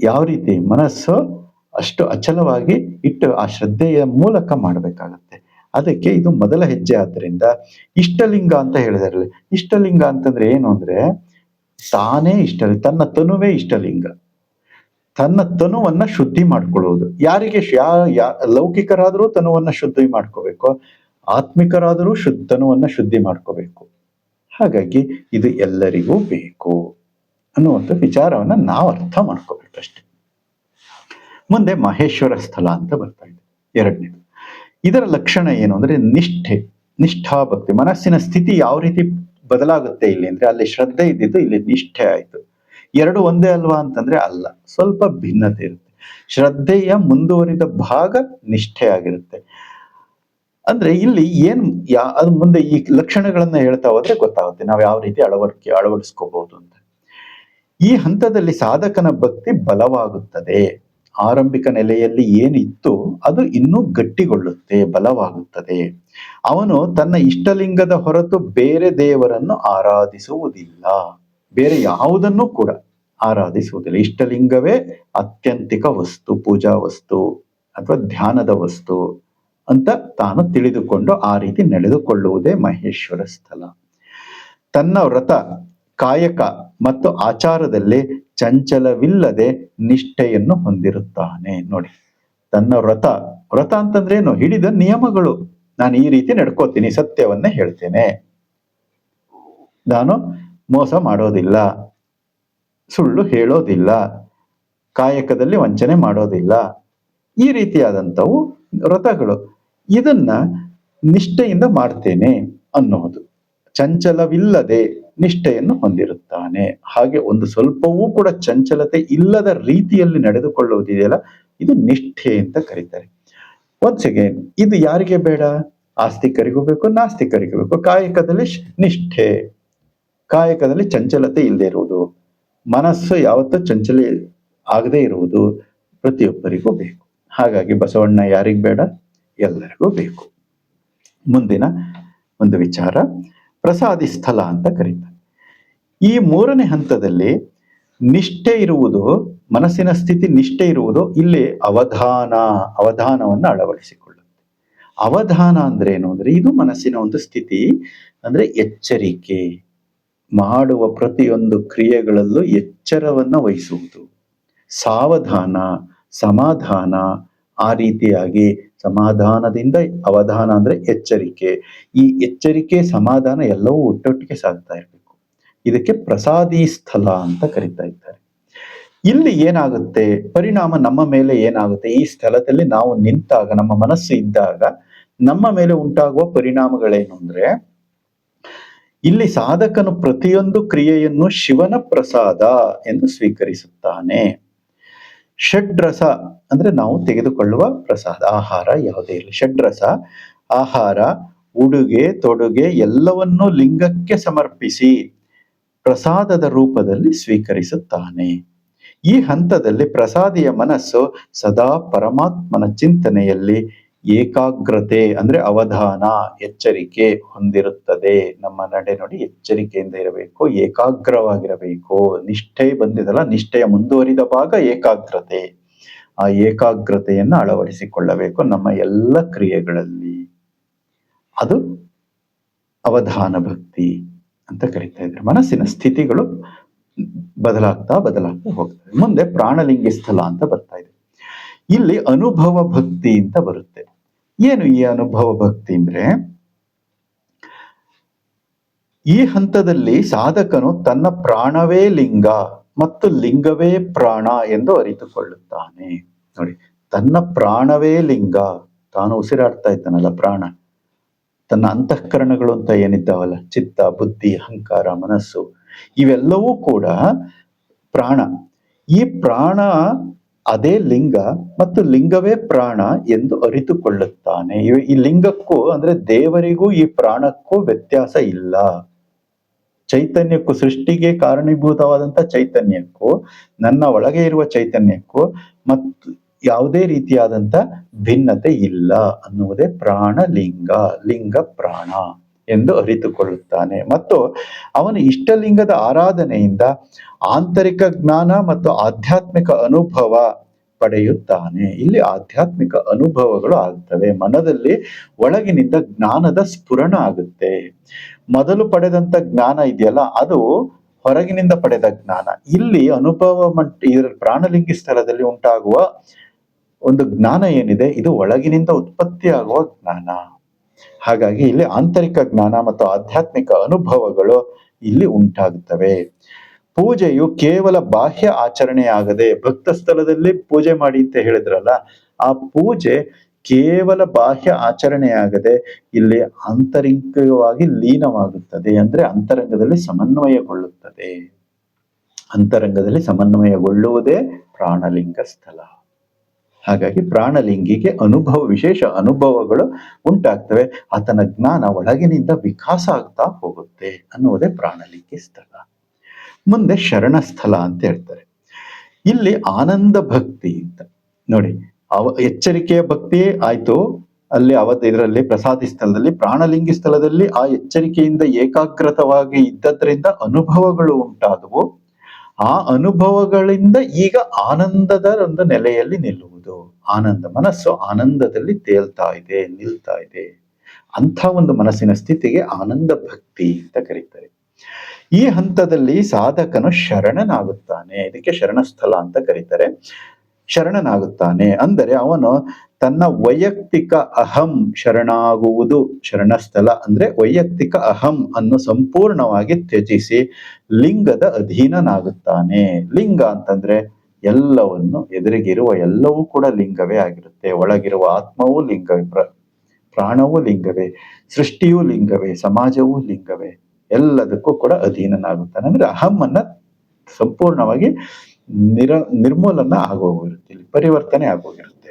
ಯಾವ ರೀತಿ? ಮನಸ್ಸು ಅಷ್ಟು ಅಚಲವಾಗಿ ಇಟ್ಟು ಆ ಶ್ರದ್ಧೆಯ ಮೂಲಕ ಮಾಡಬೇಕಾಗತ್ತೆ. ಅದಕ್ಕೆ ಇದು ಮೊದಲ ಹೆಜ್ಜೆ ಆದ್ದರಿಂದ ಇಷ್ಟಲಿಂಗ ಅಂತ ಹೇಳಿದಾರಲ್ಲ, ಇಷ್ಟಲಿಂಗ ಅಂತಂದ್ರೆ ಏನು ಅಂದ್ರೆ ತಾನೇ ಇಷ್ಟ ತನ್ನ ತನುವೇ ಇಷ್ಟಲಿಂಗ. ತನ್ನ ತನುವನ್ನ ಶುದ್ಧಿ ಮಾಡ್ಕೊಳ್ಳುವುದು. ಯಾರಿಗೆ ಯಾ- ಲೌಕಿಕರಾದರೂ ತನುವನ್ನ ಶುದ್ಧಿ ಮಾಡ್ಕೋಬೇಕು, ಆತ್ಮಿಕರಾದರೂ ಶುದ್ಧ ತನುವನ್ನ ಶುದ್ಧಿ ಮಾಡ್ಕೋಬೇಕು. ಹಾಗಾಗಿ ಇದು ಎಲ್ಲರಿಗೂ ಬೇಕು ಅನ್ನುವಂಥ ವಿಚಾರವನ್ನ ನಾವು ಅರ್ಥ ಮಾಡ್ಕೋಬೇಕಷ್ಟೆ. ಮುಂದೆ ಮಹೇಶ್ವರ ಸ್ಥಳ ಅಂತ ಬರ್ತಾ ಇದೆ. ಎರಡನೇದು. ಇದರ ಲಕ್ಷಣ ಏನು ಅಂದ್ರೆ ನಿಷ್ಠೆ ನಿಷ್ಠಾಭಕ್ತಿ ಮನಸ್ಸಿನ ಸ್ಥಿತಿ ಯಾವ ರೀತಿ ಬದಲಾಗುತ್ತೆ ಇಲ್ಲಿ ಅಂದ್ರೆ ಅಲ್ಲಿ ಶ್ರದ್ಧೆ ಇದ್ದಿದ್ದು ಇಲ್ಲಿ ನಿಷ್ಠೆ ಆಯ್ತು. ಎರಡು ಒಂದೇ ಅಲ್ವಾ ಅಂತಂದ್ರೆ ಅಲ್ಲ, ಸ್ವಲ್ಪ ಭಿನ್ನತೆ ಇರುತ್ತೆ. ಶ್ರದ್ಧೆಯ ಮುಂದುವರಿದ ಭಾಗ ನಿಷ್ಠೆ ಆಗಿರುತ್ತೆ. ಅಂದ್ರೆ ಇಲ್ಲಿ ಏನ್ ಯಾ, ಅದು ಮುಂದೆ ಈ ಲಕ್ಷಣಗಳನ್ನ ಹೇಳ್ತಾ ಹೋದ್ರೆ ಗೊತ್ತಾಗುತ್ತೆ ನಾವು ಯಾವ ರೀತಿ ಅಳವಡಿಕೆ, ಅಳವಡಿಸ್ಕೋಬಹುದು ಅಂತ. ಈ ಹಂತದಲ್ಲಿ ಸಾಧಕನ ಭಕ್ತಿ ಬಲವಾಗುತ್ತದೆ. ಆರಂಭಿಕ ನೆಲೆಯಲ್ಲಿ ಏನಿತ್ತು ಅದು ಇನ್ನೂ ಗಟ್ಟಿಗೊಳ್ಳುತ್ತೆ, ಬಲವಾಗುತ್ತದೆ. ಅವನು ತನ್ನ ಇಷ್ಟಲಿಂಗದ ಹೊರತು ಬೇರೆ ದೇವರನ್ನು ಆರಾಧಿಸುವುದಿಲ್ಲ. ಬೇರೆ ಯಾವುದನ್ನು ಕೂಡ ಆರಾಧಿಸುವುದಿಲ್ಲ. ಇಷ್ಟಲಿಂಗವೇ ಅತ್ಯಂತಿಕ ವಸ್ತು, ಪೂಜಾ ವಸ್ತು ಅಥವಾ ಧ್ಯಾನದ ವಸ್ತು ಅಂತ ತಾನು ತಿಳಿದುಕೊಂಡು ಆ ರೀತಿ ನಡೆದುಕೊಳ್ಳುವುದೇ ಮಹೇಶ್ವರ ಸ್ಥಳ. ತನ್ನ ವ್ರತ ಕಾಯಕ ಮತ್ತು ಆಚಾರದಲ್ಲಿ ಚಂಚಲವಿಲ್ಲದೆ ನಿಷ್ಠೆಯನ್ನು ಹೊಂದಿರುತ್ತಾನೆ. ನೋಡಿ, ತನ್ನ ವ್ರತ. ವ್ರತ ಅಂತಂದ್ರೆ ಏನು ಹಿಡಿದ ನಿಯಮಗಳು. ನಾನು ಈ ರೀತಿ ನಡ್ಕೋತೀನಿ, ಸತ್ಯವನ್ನೇ ಹೇಳ್ತೇನೆ. ನಾನು ಮೋಸ ಮಾಡೋದಿಲ್ಲ. ಸುಳ್ಳು ಹೇಳೋದಿಲ್ಲ. ಕಾಯಕದಲ್ಲಿ ವಂಚನೆ ಮಾಡೋದಿಲ್ಲ. ಈ ರೀತಿಯಾದಂಥವು ವ್ರತಗಳು. ಇದನ್ನ ನಿಷ್ಠೆಯಿಂದ ಮಾಡ್ತೇನೆ ಅನ್ನೋದು ಚಂಚಲವಿಲ್ಲದೆ ನಿಷ್ಠೆಯನ್ನು ಹೊಂದಿರುತ್ತಾನೆ. ಹಾಗೆ ಒಂದು ಸ್ವಲ್ಪವೂ ಕೂಡ ಚಂಚಲತೆ ಇಲ್ಲದ ರೀತಿಯಲ್ಲಿ ನಡೆದುಕೊಳ್ಳುವುದಿದೆಯಲ್ಲ, ಇದು ನಿಷ್ಠೆ ಅಂತ ಕರೀತಾರೆ. ಒನ್ಸ್ ಅಗೇನ್ ಇದು ಯಾರಿಗೆ ಬೇಡ? ಆಸ್ತಿಕರಿಗೂ ಬೇಕು, ನಾಸ್ತಿಕರಿಗೂ ಬೇಕು. ಕಾಯಕದಲ್ಲಿ ನಿಷ್ಠೆ. ಕಾಯಕದಲ್ಲಿ ಚಂಚಲತೆ ಇಲ್ಲದೆ ಇರುವುದು. ಮನಸ್ಸು ಯಾವತ್ತೂ ಚಂಚಲ ಆಗದೆ ಇರುವುದು ಪ್ರತಿಯೊಬ್ಬರಿಗೂ ಬೇಕು. ಹಾಗಾಗಿ ಬಸವಣ್ಣ ಯಾರಿಗ್ ಬೇಡ? ಎಲ್ಲರಿಗೂ ಬೇಕು. ಮುಂದಿನ ಒಂದು ವಿಚಾರ. ಪ್ರಸಾದಿ ಸ್ಥಳ ಅಂತ ಕರೀತಾರೆ. ಈ ಮೂರನೇ ಹಂತದಲ್ಲಿ ನಿಷ್ಠೆ ಇರುವುದು, ಮನಸ್ಸಿನ ಸ್ಥಿತಿ ನಿಷ್ಠೆ ಇರುವುದು ಇಲ್ಲಿ ಅವಧಾನ, ಅವಧಾನವನ್ನು ಅಳವಡಿಸಿಕೊಳ್ಳುತ್ತೆ. ಅವಧಾನ ಅಂದ್ರೆ ಏನು ಅಂದ್ರೆ ಇದು ಮನಸ್ಸಿನ ಒಂದು ಸ್ಥಿತಿ ಅಂದ್ರೆ ಎಚ್ಚರಿಕೆ ಮಾಡುವ ಪ್ರತಿಯೊಂದು ಕ್ರಿಯೆಗಳಲ್ಲೂ ಎಚ್ಚರವನ್ನು ವಹಿಸುವುದು. ಸಾವಧಾನ, ಸಮಾಧಾನ ಆ ರೀತಿಯಾಗಿ ಸಮಾಧಾನದಿಂದ ಅವಧಾನ ಅಂದ್ರೆ ಎಚ್ಚರಿಕೆ. ಈ ಎಚ್ಚರಿಕೆ, ಸಮಾಧಾನ ಎಲ್ಲವೂ ಒಟ್ಟೊಟ್ಟಿಗೆ ಸಾಗ್ತಾ ಇರಬೇಕು. ಇದಕ್ಕೆ ಪ್ರಸಾದಿ ಸ್ಥಳ ಅಂತ ಕರಿತಾ ಇದ್ದಾರೆ. ಇಲ್ಲಿ ಏನಾಗುತ್ತೆ? ಪರಿಣಾಮ ನಮ್ಮ ಮೇಲೆ ಏನಾಗುತ್ತೆ? ಈ ಸ್ಥಳದಲ್ಲಿ ನಾವು ನಿಂತಾಗ, ನಮ್ಮ ಮನಸ್ಸು ಇದ್ದಾಗ ನಮ್ಮ ಮೇಲೆ ಉಂಟಾಗುವ ಪರಿಣಾಮಗಳೇನು ಅಂದ್ರೆ, ಇಲ್ಲಿ ಸಾಧಕನು ಪ್ರತಿಯೊಂದು ಕ್ರಿಯೆಯನ್ನು ಶಿವನ ಪ್ರಸಾದ ಎಂದು ಸ್ವೀಕರಿಸುತ್ತಾನೆ. ಷಡ್ರಸ ಅಂದ್ರೆ ನಾವು ತೆಗೆದುಕೊಳ್ಳುವ ಪ್ರಸಾದ, ಆಹಾರ ಯಾವುದೇ ಇರಲಿ. ಷಡ್ರಸ, ಆಹಾರ, ಉಡುಗೆ, ತೊಡುಗೆ ಎಲ್ಲವನ್ನೂ ಲಿಂಗಕ್ಕೆ ಸಮರ್ಪಿಸಿ ಪ್ರಸಾದದ ರೂಪದಲ್ಲಿ ಸ್ವೀಕರಿಸುತ್ತಾನೆ. ಈ ಹಂತದಲ್ಲಿ ಪ್ರಸಾದಿಯ ಮನಸ್ಸು ಸದಾ ಪರಮಾತ್ಮನ ಚಿಂತನೆಯಲ್ಲಿ ಏಕಾಗ್ರತೆ ಅಂದ್ರೆ ಅವಧಾನ, ಎಚ್ಚರಿಕೆ ಹೊಂದಿರುತ್ತದೆ. ನಮ್ಮ ನಡೆ ನೋಡಿ ಎಚ್ಚರಿಕೆಯಿಂದ ಇರಬೇಕು, ಏಕಾಗ್ರವಾಗಿರಬೇಕು. ನಿಷ್ಠೆ ಬಂದಿದಲ್ಲ, ನಿಷ್ಠೆಯ ಮುಂದುವರಿದ ಭಾಗ ಏಕಾಗ್ರತೆ. ಆ ಏಕಾಗ್ರತೆಯನ್ನು ಅಳವಡಿಸಿಕೊಳ್ಳಬೇಕು ನಮ್ಮ ಎಲ್ಲ ಕ್ರಿಯೆಗಳಲ್ಲಿ. ಅದು ಅವಧಾನ ಭಕ್ತಿ ಅಂತ ಕರಿತಾ ಇದ್ರು. ಮನಸ್ಸಿನ ಸ್ಥಿತಿಗಳು ಬದಲಾಗ್ತಾ ಬದಲಾಗ್ತಾ ಹೋಗ್ತದೆ ಮುಂದೆ ಪ್ರಾಣಲಿಂಗಿ ಸ್ಥಳ ಅಂತ ಬರ್ತಾ ಇದೆ. ಇಲ್ಲಿ ಅನುಭವ ಭಕ್ತಿ ಅಂತ ಬರುತ್ತೆ. ಏನು ಈ ಅನುಭವ ಭಕ್ತಿ ಅಂದ್ರೆ? ಈ ಹಂತದಲ್ಲಿ ಸಾಧಕನು ತನ್ನ ಪ್ರಾಣವೇ ಲಿಂಗ ಮತ್ತು ಲಿಂಗವೇ ಪ್ರಾಣ ಎಂದು ಅರಿತುಕೊಳ್ಳುತ್ತಾನೆ. ನೋಡಿ, ತನ್ನ ಪ್ರಾಣವೇ ಲಿಂಗ, ತಾನು ಉಸಿರಾಡ್ತಾ ಇದ್ದಾನಲ್ಲ ಪ್ರಾಣ. ತನ್ನ ಅಂತಃಕರಣಗಳು ಅಂತ ಏನಿದ್ದಾವಲ್ಲ? ಚಿತ್ತ, ಬುದ್ಧಿ, ಅಹಂಕಾರ, ಮನಸ್ಸು, ಇವೆಲ್ಲವೂ ಕೂಡ ಪ್ರಾಣ. ಈ ಪ್ರಾಣ ಅದೇ ಲಿಂಗ ಮತ್ತು ಲಿಂಗವೇ ಪ್ರಾಣ ಎಂದು ಅರಿತುಕೊಳ್ಳುತ್ತಾನೆ. ಈ ಲಿಂಗಕ್ಕೂ ಅಂದ್ರೆ ದೇವರಿಗೂ ಈ ಪ್ರಾಣಕ್ಕೂ ವ್ಯತ್ಯಾಸ ಇಲ್ಲ. ಚೈತನ್ಯಕ್ಕೂ ಸೃಷ್ಟಿಗೆ ಕಾರಣೀಭೂತವಾದಂತ ಚೈತನ್ಯಕ್ಕೂ, ನನ್ನ ಒಳಗೆ ಇರುವ ಚೈತನ್ಯಕ್ಕೂ ಮತ್ತು ಯಾವುದೇ ರೀತಿಯಾದಂತ ಭಿನ್ನತೆ ಇಲ್ಲ ಅನ್ನುವುದೇ ಪ್ರಾಣ ಲಿಂಗ ಲಿಂಗ ಪ್ರಾಣ. ಎಂದು ಅರಿತುಕೊಳ್ಳುತ್ತಾನೆ. ಮತ್ತು ಅವನು ಇಷ್ಟಲಿಂಗದ ಆರಾಧನೆಯಿಂದ ಆಂತರಿಕ ಜ್ಞಾನ ಮತ್ತು ಆಧ್ಯಾತ್ಮಿಕ ಅನುಭವ ಪಡೆಯುತ್ತಾನೆ. ಇಲ್ಲಿ ಆಧ್ಯಾತ್ಮಿಕ ಅನುಭವಗಳು ಆಗ್ತವೆ. ಮನದಲ್ಲಿ ಒಳಗಿನಿಂದ ಜ್ಞಾನದ ಸ್ಫುರಣ ಆಗುತ್ತೆ. ಮೊದಲು ಪಡೆದಂತ ಜ್ಞಾನ ಇದೆಯಲ್ಲ, ಅದು ಹೊರಗಿನಿಂದ ಪಡೆದ ಜ್ಞಾನ. ಇಲ್ಲಿ ಅನುಭವ ಮಟ್ಟ ಇದರ ಪ್ರಾಣಲಿಂಗಿ ಸ್ಥಳದಲ್ಲಿ ಉಂಟಾಗುವ ಒಂದು ಜ್ಞಾನ ಏನಿದೆ, ಇದು ಒಳಗಿನಿಂದ ಉತ್ಪತ್ತಿಯಾಗುವ ಜ್ಞಾನ. ಹಾಗಾಗಿ ಇಲ್ಲಿ ಆಂತರಿಕ ಜ್ಞಾನ ಮತ್ತು ಆಧ್ಯಾತ್ಮಿಕ ಅನುಭವಗಳು ಇಲ್ಲಿ ಉಂಟಾಗುತ್ತವೆ. ಪೂಜೆಯು ಕೇವಲ ಬಾಹ್ಯ ಆಚರಣೆಯಾಗದೆ ಭಕ್ತ ಸ್ಥಳದಲ್ಲಿ ಪೂಜೆ ಮಾಡಿ ಅಂತ ಹೇಳಿದ್ರಲ್ಲ, ಆ ಪೂಜೆ ಕೇವಲ ಬಾಹ್ಯ ಆಚರಣೆಯಾಗದೆ ಇಲ್ಲಿ ಆಂತರಿಕವಾಗಿ ಲೀನವಾಗುತ್ತದೆ ಅಂದ್ರೆ ಅಂತರಂಗದಲ್ಲಿ ಸಮನ್ವಯಗೊಳ್ಳುತ್ತದೆ. ಅಂತರಂಗದಲ್ಲಿ ಸಮನ್ವಯಗೊಳ್ಳುವುದೇ ಪ್ರಾಣಲಿಂಗ ಸ್ಥಳ. ಹಾಗಾಗಿ ಪ್ರಾಣಲಿಂಗಿಗೆ ಅನುಭವ, ವಿಶೇಷ ಅನುಭವಗಳು ಉಂಟಾಗ್ತವೆ. ಆತನ ಜ್ಞಾನ ಒಳಗಿನಿಂದ ವಿಕಾಸ ಆಗ್ತಾ ಹೋಗುತ್ತೆ ಅನ್ನುವುದೇ ಪ್ರಾಣಲಿಂಗಿ ಸ್ಥಳ. ಮುಂದೆ ಶರಣ ಸ್ಥಳ ಅಂತ ಹೇಳ್ತಾರೆ. ಇಲ್ಲಿ ಆನಂದ ಭಕ್ತಿ ಅಂತ. ನೋಡಿ, ಅವ, ಎಚ್ಚರಿಕೆಯ ಭಕ್ತಿ ಆಯ್ತು. ಅಲ್ಲಿ ಅವತ್ತು ಇದರಲ್ಲಿ ಪ್ರಸಾದಿ ಸ್ಥಳದಲ್ಲಿ, ಪ್ರಾಣಲಿಂಗಿ ಸ್ಥಳದಲ್ಲಿ ಆ ಎಚ್ಚರಿಕೆಯಿಂದ ಏಕಾಗ್ರತವಾಗಿ ಇದ್ದದ್ರಿಂದ ಅನುಭವಗಳು ಉಂಟಾದವು. ಆ ಅನುಭವಗಳಿಂದ ಈಗ ಆನಂದದ ಒಂದು ನೆಲೆಯಲ್ಲಿ ನಿಲ್ಲುವುದು ಆನಂದ ಮನಸ್ಸು ಆನಂದದಲ್ಲಿ ತೇಲ್ತಾ ಇದೆ, ನಿಲ್ತಾ ಇದೆ. ಅಂಥ ಒಂದು ಮನಸ್ಸಿನ ಸ್ಥಿತಿಗೆ ಆನಂದ ಭಕ್ತಿ ಅಂತ ಕರೀತಾರೆ. ಈ ಹಂತದಲ್ಲಿ ಸಾಧಕನು ಶರಣನಾಗುತ್ತಾನೆ. ಇದಕ್ಕೆ ಶರಣಸ್ಥಲ ಅಂತ ಕರೀತಾರೆ. ಶರಣನಾಗುತ್ತಾನೆ ಅಂದರೆ ಅವನು ತನ್ನ ವೈಯಕ್ತಿಕ ಅಹಂ ಶರಣಾಗುವುದು. ಶರಣಸ್ಥಲ ಅಂದ್ರೆ ವೈಯಕ್ತಿಕ ಅಹಂ ಅನ್ನು ಸಂಪೂರ್ಣವಾಗಿ ತ್ಯಜಿಸಿ ಲಿಂಗದ ಅಧೀನನಾಗುತ್ತಾನೆ. ಲಿಂಗ ಅಂತಂದ್ರೆ ಎಲ್ಲವನ್ನು ಎದುರಿಗಿರುವ ಎಲ್ಲವೂ ಕೂಡ ಲಿಂಗವೇ ಆಗಿರುತ್ತೆ. ಒಳಗಿರುವ ಆತ್ಮವೂ ಲಿಂಗವೇ, ಪ್ರ, ಪ್ರಾಣವೂ ಲಿಂಗವೇ, ಸೃಷ್ಟಿಯೂ ಲಿಂಗವೇ, ಸಮಾಜವೂ ಲಿಂಗವೇ, ಎಲ್ಲದಕ್ಕೂ ಕೂಡ ಅಧೀನನಾಗುತ್ತಾನೆ. ಅಂದ್ರೆ ಅಹಮ್ಮನ್ನ ಸಂಪೂರ್ಣವಾಗಿ ನಿರ, ನಿರ್ಮೂಲನ ಆಗೋಗಿರುತ್ತೆ ಇಲ್ಲಿ ಪರಿವರ್ತನೆ ಆಗೋಗಿರುತ್ತೆ.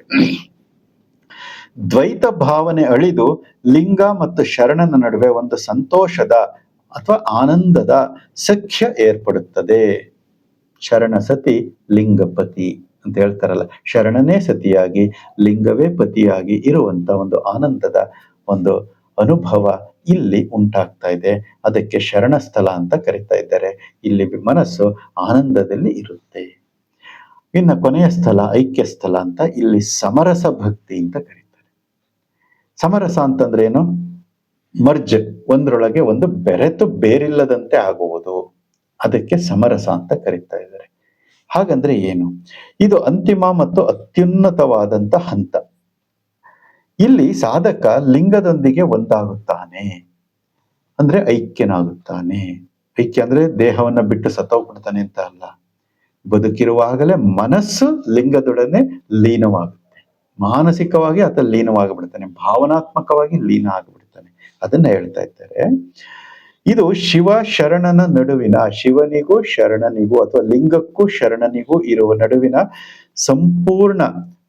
ದ್ವೈತ ಭಾವನೆ ಅಳಿದು ಲಿಂಗ ಮತ್ತು ಶರಣನ ನಡುವೆ ಒಂದು ಸಂತೋಷದ ಅಥವಾ ಆನಂದದ ಸಖ್ಯ ಏರ್ಪಡುತ್ತದೆ. ಶರಣ ಸತಿ ಲಿಂಗಪತಿ ಅಂತ ಹೇಳ್ತಾರಲ್ಲ. ಶರಣನೇ ಸತಿಯಾಗಿ, ಲಿಂಗವೇ ಪತಿಯಾಗಿ ಇರುವಂತ ಒಂದು ಆನಂದದ ಒಂದು ಅನುಭವ ಇಲ್ಲಿ ಉಂಟಾಗ್ತಾ ಇದೆ. ಅದಕ್ಕೆ ಶರಣ ಸ್ಥಳ ಅಂತ ಕರಿತಾ ಇದ್ದಾರೆ. ಇಲ್ಲಿ ಮನಸ್ಸು ಆನಂದದಲ್ಲಿ ಇರುತ್ತೆ. ಇನ್ನು ಕೊನೆಯ ಸ್ಥಳ ಐಕ್ಯ ಸ್ಥಳ ಅಂತ ಇಲ್ಲಿ ಸಮರಸ ಭಕ್ತಿ ಅಂತ ಕರೀತಾರೆ. ಸಮರಸ ಅಂತಂದ್ರೆ ಏನು? ಮರ್ಜ್. ಒಂದ್ರೊಳಗೆ ಒಂದು ಬೆರೆತು ಬೇರಿಲ್ಲದಂತೆ ಆಗುವುದು. ಅದಕ್ಕೆ ಸಮರಸ ಅಂತ ಕರೀತಾ ಇದ್ದಾರೆ. ಹಾಗಂದ್ರೆ ಏನು? ಇದು ಅಂತಿಮ ಮತ್ತು ಅತ್ಯುನ್ನತವಾದಂತ ಹಂತ. ಇಲ್ಲಿ ಸಾಧಕ ಲಿಂಗದೊಂದಿಗೆ ಒಂದಾಗುತ್ತಾನೆ. ಅಂದ್ರೆ ಐಕ್ಯನಾಗುತ್ತಾನೆ. ಐಕ್ಯ ಅಂದ್ರೆ ದೇಹವನ್ನ ಬಿಟ್ಟು ಸತ್ತೋಗ್ಬಿಡ್ತಾನೆ ಅಂತ ಅಲ್ಲ. ಬದುಕಿರುವಾಗಲೇ ಮನಸ್ಸು ಲಿಂಗದೊಡನೆ ಲೀನವಾಗುತ್ತೆ. ಮಾನಸಿಕವಾಗಿ ಆತ ಲೀನವಾಗಿಬಿಡ್ತಾನೆ. ಭಾವನಾತ್ಮಕವಾಗಿ ಲೀನ ಆಗಿಬಿಡ್ತಾನೆ. ಅದನ್ನ ಹೇಳ್ತಾ ಇದ್ದಾರೆ. ಇದು ಶಿವ ಶರಣನ ನಡುವಿನ, ಶಿವನಿಗೂ ಶರಣನಿಗೂ ಅಥವಾ ಲಿಂಗಕ್ಕೂ ಶರಣನಿಗೂ ಇರುವ ನಡುವಿನ ಸಂಪೂರ್ಣ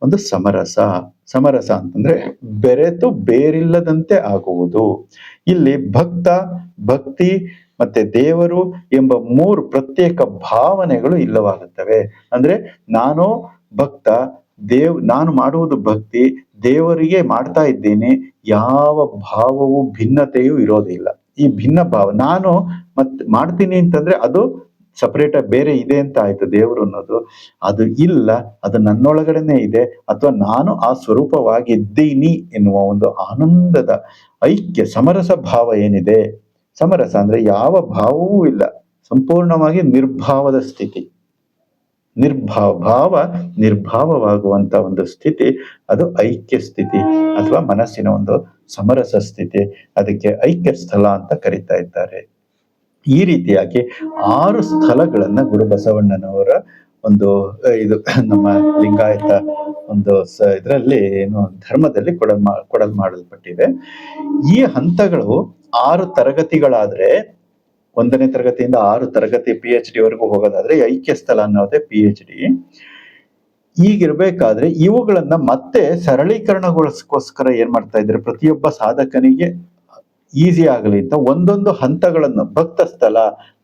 ಒಂದು ಸಮರಸ. ಸಮರಸ ಅಂತಂದ್ರೆ ಬೆರೆತು ಬೇರಿಲ್ಲದಂತೆ ಆಗುವುದು. ಇಲ್ಲಿ ಭಕ್ತ, ಭಕ್ತಿ ಮತ್ತೆ ದೇವರು ಎಂಬ ಮೂರು ಪ್ರತ್ಯೇಕ ಭಾವನೆಗಳು ಇಲ್ಲವಾಗುತ್ತವೆ. ಅಂದ್ರೆ ನಾನು ಭಕ್ತ, ದೇವ್, ನಾನು ಮಾಡುವುದು ಭಕ್ತಿ, ದೇವರಿಗೆ ಮಾಡ್ತಾ ಇದ್ದೇನೆ, ಯಾವ ಭಾವವು ಭಿನ್ನತೆಯೂ ಇರೋದಿಲ್ಲ. ಈ ಭಿನ್ನ ಭಾವ, ನಾನು ಮತ್ ಮಾಡ್ತೀನಿ ಅಂತಂದ್ರೆ ಅದು ಸಪರೇಟ್ ಬೇರೆ ಇದೆ ಅಂತ ಆಯ್ತು ದೇವರು ಅನ್ನೋದು. ಅದು ಇಲ್ಲ, ಅದು ನನ್ನೊಳಗಡೆನೆ ಇದೆ, ಅಥವಾ ನಾನು ಆ ಸ್ವರೂಪವಾಗಿದ್ದೀನಿ ಎನ್ನುವ ಒಂದು ಆನಂದದ ಐಕ್ಯ, ಸಮರಸ ಭಾವ ಏನಿದೆ? ಸಮರಸ ಅಂದ್ರೆ ಯಾವ ಭಾವವೂ ಇಲ್ಲ, ಸಂಪೂರ್ಣವಾಗಿ ನಿರ್ಭಾವದ ಸ್ಥಿತಿ. ನಿರ್ಭಾವ, ಭಾವ ನಿರ್ಭಾವವಾಗುವಂತ ಒಂದು ಸ್ಥಿತಿ, ಅದು ಐಕ್ಯ ಸ್ಥಿತಿ, ಅಥವಾ ಮನಸ್ಸಿನ ಒಂದು ಸಮರಸ ಸ್ಥಿತಿ, ಅದಕ್ಕೆ ಐಕ್ಯ ಸ್ಥಳ ಅಂತ ಕರಿತಾ ಇದ್ದಾರೆ. ಈ ರೀತಿಯಾಗಿ ಆರು ಸ್ಥಳಗಳನ್ನ ಗುರುಬಸವಣ್ಣನವರ ಒಂದು ಇದು ನಮ್ಮ ಲಿಂಗಾಯತ ಒಂದು ಸ, ಇದರಲ್ಲಿ ಏನು ಧರ್ಮದಲ್ಲಿ ಕೊಡಲ್ ಮಾ, ಕೊಡಲ್ ಮಾಡಲ್ಪಟ್ಟಿವೆ. ಈ ಹಂತಗಳು ಆರು ತರಗತಿಗಳಾದ್ರೆ, ಒಂದನೇ ತರಗತಿಯಿಂದ ಆರು ತರಗತಿ ಪಿ ಎಚ್ ಡಿ ವರೆಗೂ ಹೋಗೋದಾದ್ರೆ ಐಕ್ಯ ಸ್ಥಳ ಅನ್ನೋದೇ ಪಿ ಎಚ್ ಡಿ ಈಗಿರ್ಬೇಕಾದ್ರೆ ಇವುಗಳನ್ನ ಮತ್ತೆ ಸರಳೀಕರಣಗೊಳಿಸ್ಕೋಸ್ಕರ ಏನ್ ಮಾಡ್ತಾ ಇದ್ರೆ ಪ್ರತಿಯೊಬ್ಬ ಸಾಧಕನಿಗೆ ಈಸಿ ಆಗಲಿ ಅಂತ ಒಂದೊಂದು ಹಂತಗಳನ್ನು, ಭಕ್ತ ಸ್ಥಳ,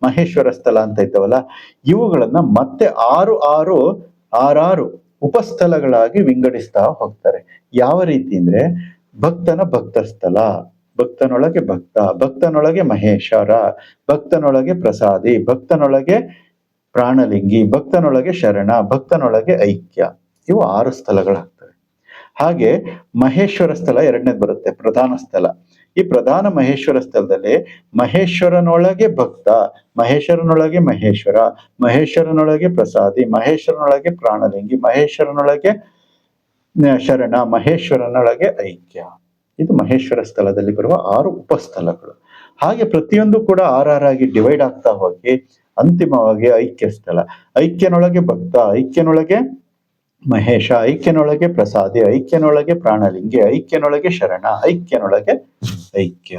ಮಹೇಶ್ವರ ಸ್ಥಳ ಅಂತ ಇದ್ದವಲ್ಲ, ಇವುಗಳನ್ನ ಮತ್ತೆ ಆರು ಆರು, ಆರಾರು ಉಪಸ್ಥಳಗಳಾಗಿ ವಿಂಗಡಿಸ್ತಾ ಹೋಗ್ತಾರೆ. ಯಾವ ರೀತಿ ಅಂದ್ರೆ ಭಕ್ತನ ಭಕ್ತ ಸ್ಥಳ, ಭಕ್ತನೊಳಗೆ ಭಕ್ತ, ಭಕ್ತನೊಳಗೆ ಮಹೇಶ್ವರ, ಭಕ್ತನೊಳಗೆ ಪ್ರಸಾದಿ, ಭಕ್ತನೊಳಗೆ ಪ್ರಾಣಲಿಂಗಿ, ಭಕ್ತನೊಳಗೆ ಶರಣ, ಭಕ್ತನೊಳಗೆ ಐಕ್ಯ. ಇವು ಆರು ಸ್ಥಳಗಳಾಗ್ತವೆ ಹಾಗೆ ಮಹೇಶ್ವರ ಸ್ಥಳ ಎರಡನೇದು ಬರುತ್ತೆ, ಪ್ರಧಾನ ಸ್ಥಳ. ಈ ಪ್ರಧಾನ ಮಹೇಶ್ವರ ಸ್ಥಳದಲ್ಲಿ ಮಹೇಶ್ವರನೊಳಗೆ ಭಕ್ತ, ಮಹೇಶ್ವರನೊಳಗೆ ಮಹೇಶ್ವರ, ಮಹೇಶ್ವರನೊಳಗೆ ಪ್ರಸಾದಿ, ಮಹೇಶ್ವರನೊಳಗೆ ಪ್ರಾಣಲಿಂಗಿ, ಮಹೇಶ್ವರನೊಳಗೆ ಶರಣ, ಮಹೇಶ್ವರನೊಳಗೆ ಐಕ್ಯ. ಇದು ಮಹೇಶ್ವರ ಸ್ಥಳದಲ್ಲಿ ಬರುವ ಆರು ಉಪಸ್ಥಳಗಳು ಹಾಗೆ ಪ್ರತಿಯೊಂದು ಕೂಡ ಆರಾರಾಗಿ ಡಿವೈಡ್ ಆಗ್ತಾ ಹೋಗಿ ಅಂತಿಮವಾಗಿ ಐಕ್ಯ ಸ್ಥಳ. ಐಕ್ಯನೊಳಗೆ ಭಕ್ತ, ಐಕ್ಯನೊಳಗೆ ಮಹೇಶ, ಐಕ್ಯನೊಳಗೆ ಪ್ರಸಾದಿ, ಐಕ್ಯನೊಳಗೆ ಪ್ರಾಣಲಿಂಗಿ, ಐಕ್ಯನೊಳಗೆ ಶರಣ, ಐಕ್ಯನೊಳಗೆ ಐಕ್ಯ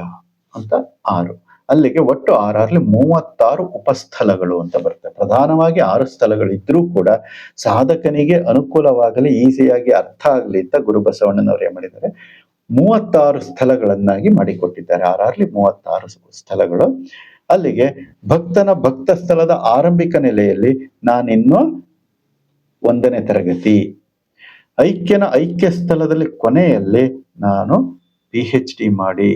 ಅಂತ ಆರು. ಅಲ್ಲಿಗೆ ಒಟ್ಟು ಆರಾರ್ಲಿ ಮೂವತ್ತಾರು ಉಪಸ್ಥಳಗಳು ಅಂತ ಬರುತ್ತೆ. ಪ್ರಧಾನವಾಗಿ ಆರು ಸ್ಥಳಗಳಿದ್ರೂ ಕೂಡ ಸಾಧಕನಿಗೆ ಅನುಕೂಲವಾಗಲಿ, ಈಸಿಯಾಗಿ ಅರ್ಥ ಆಗಲಿ ಅಂತ ಗುರು ಬಸವಣ್ಣನವರು ಏನ್ ಮಾಡಿದ್ದಾರೆ? ಮೂವತ್ತಾರು ಸ್ಥಳಗಳನ್ನಾಗಿ ಮಾಡಿಕೊಟ್ಟಿದ್ದಾರೆ. ಆರಲ್ಲಿ ಮೂವತ್ತಾರು ಸ್ಥಳಗಳು. ಅಲ್ಲಿಗೆ ಭಕ್ತನ ಭಕ್ತ ಸ್ಥಳದ ಆರಂಭಿಕ ನೆಲೆಯಲ್ಲಿ ನಾನಿನ್ನು ಒಂದನೇ ತರಗತಿ. ಐಕ್ಯನ ಐಕ್ಯ ಸ್ಥಳದಲ್ಲಿ ಕೊನೆಯಲ್ಲಿ ನಾನು ಪಿ ಹೆಚ್ ಡಿ ಮಾಡಿ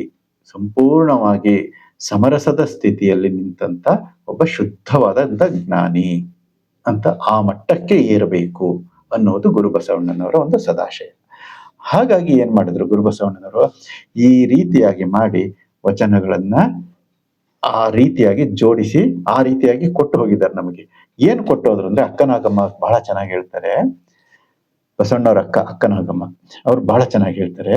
ಸಂಪೂರ್ಣವಾಗಿ ಸಮರಸದ ಸ್ಥಿತಿಯಲ್ಲಿ ನಿಂತಂತ ಒಬ್ಬ ಶುದ್ಧವಾದಂತ ಜ್ಞಾನಿ ಅಂತ ಆ ಮಟ್ಟಕ್ಕೆ ಏರಬೇಕು ಅನ್ನೋದು ಗುರುಬಸವಣ್ಣನವರ ಒಂದು ಸದಾಶಯ. ಹಾಗಾಗಿ ಏನ್ ಮಾಡಿದ್ರು ಗುರುಬಸವಣ್ಣನವರು ಈ ರೀತಿಯಾಗಿ ಮಾಡಿ ವಚನಗಳನ್ನ ಆ ರೀತಿಯಾಗಿ ಜೋಡಿಸಿ ಆ ರೀತಿಯಾಗಿ ಕೊಟ್ಟು ಹೋಗಿದ್ದಾರೆ ನಮಗೆ. ಏನ್ ಕೊಟ್ಟು ಅಂದ್ರೆ ಅಕ್ಕನಾಗಮ್ಮ ಬಹಳ ಚೆನ್ನಾಗಿ ಹೇಳ್ತಾರೆ. ಬಸವಣ್ಣವ್ರ ಅಕ್ಕ, ಅಕ್ಕನಾಗಮ್ಮ, ಅವ್ರು ಬಹಳ ಚೆನ್ನಾಗಿ ಹೇಳ್ತಾರೆ.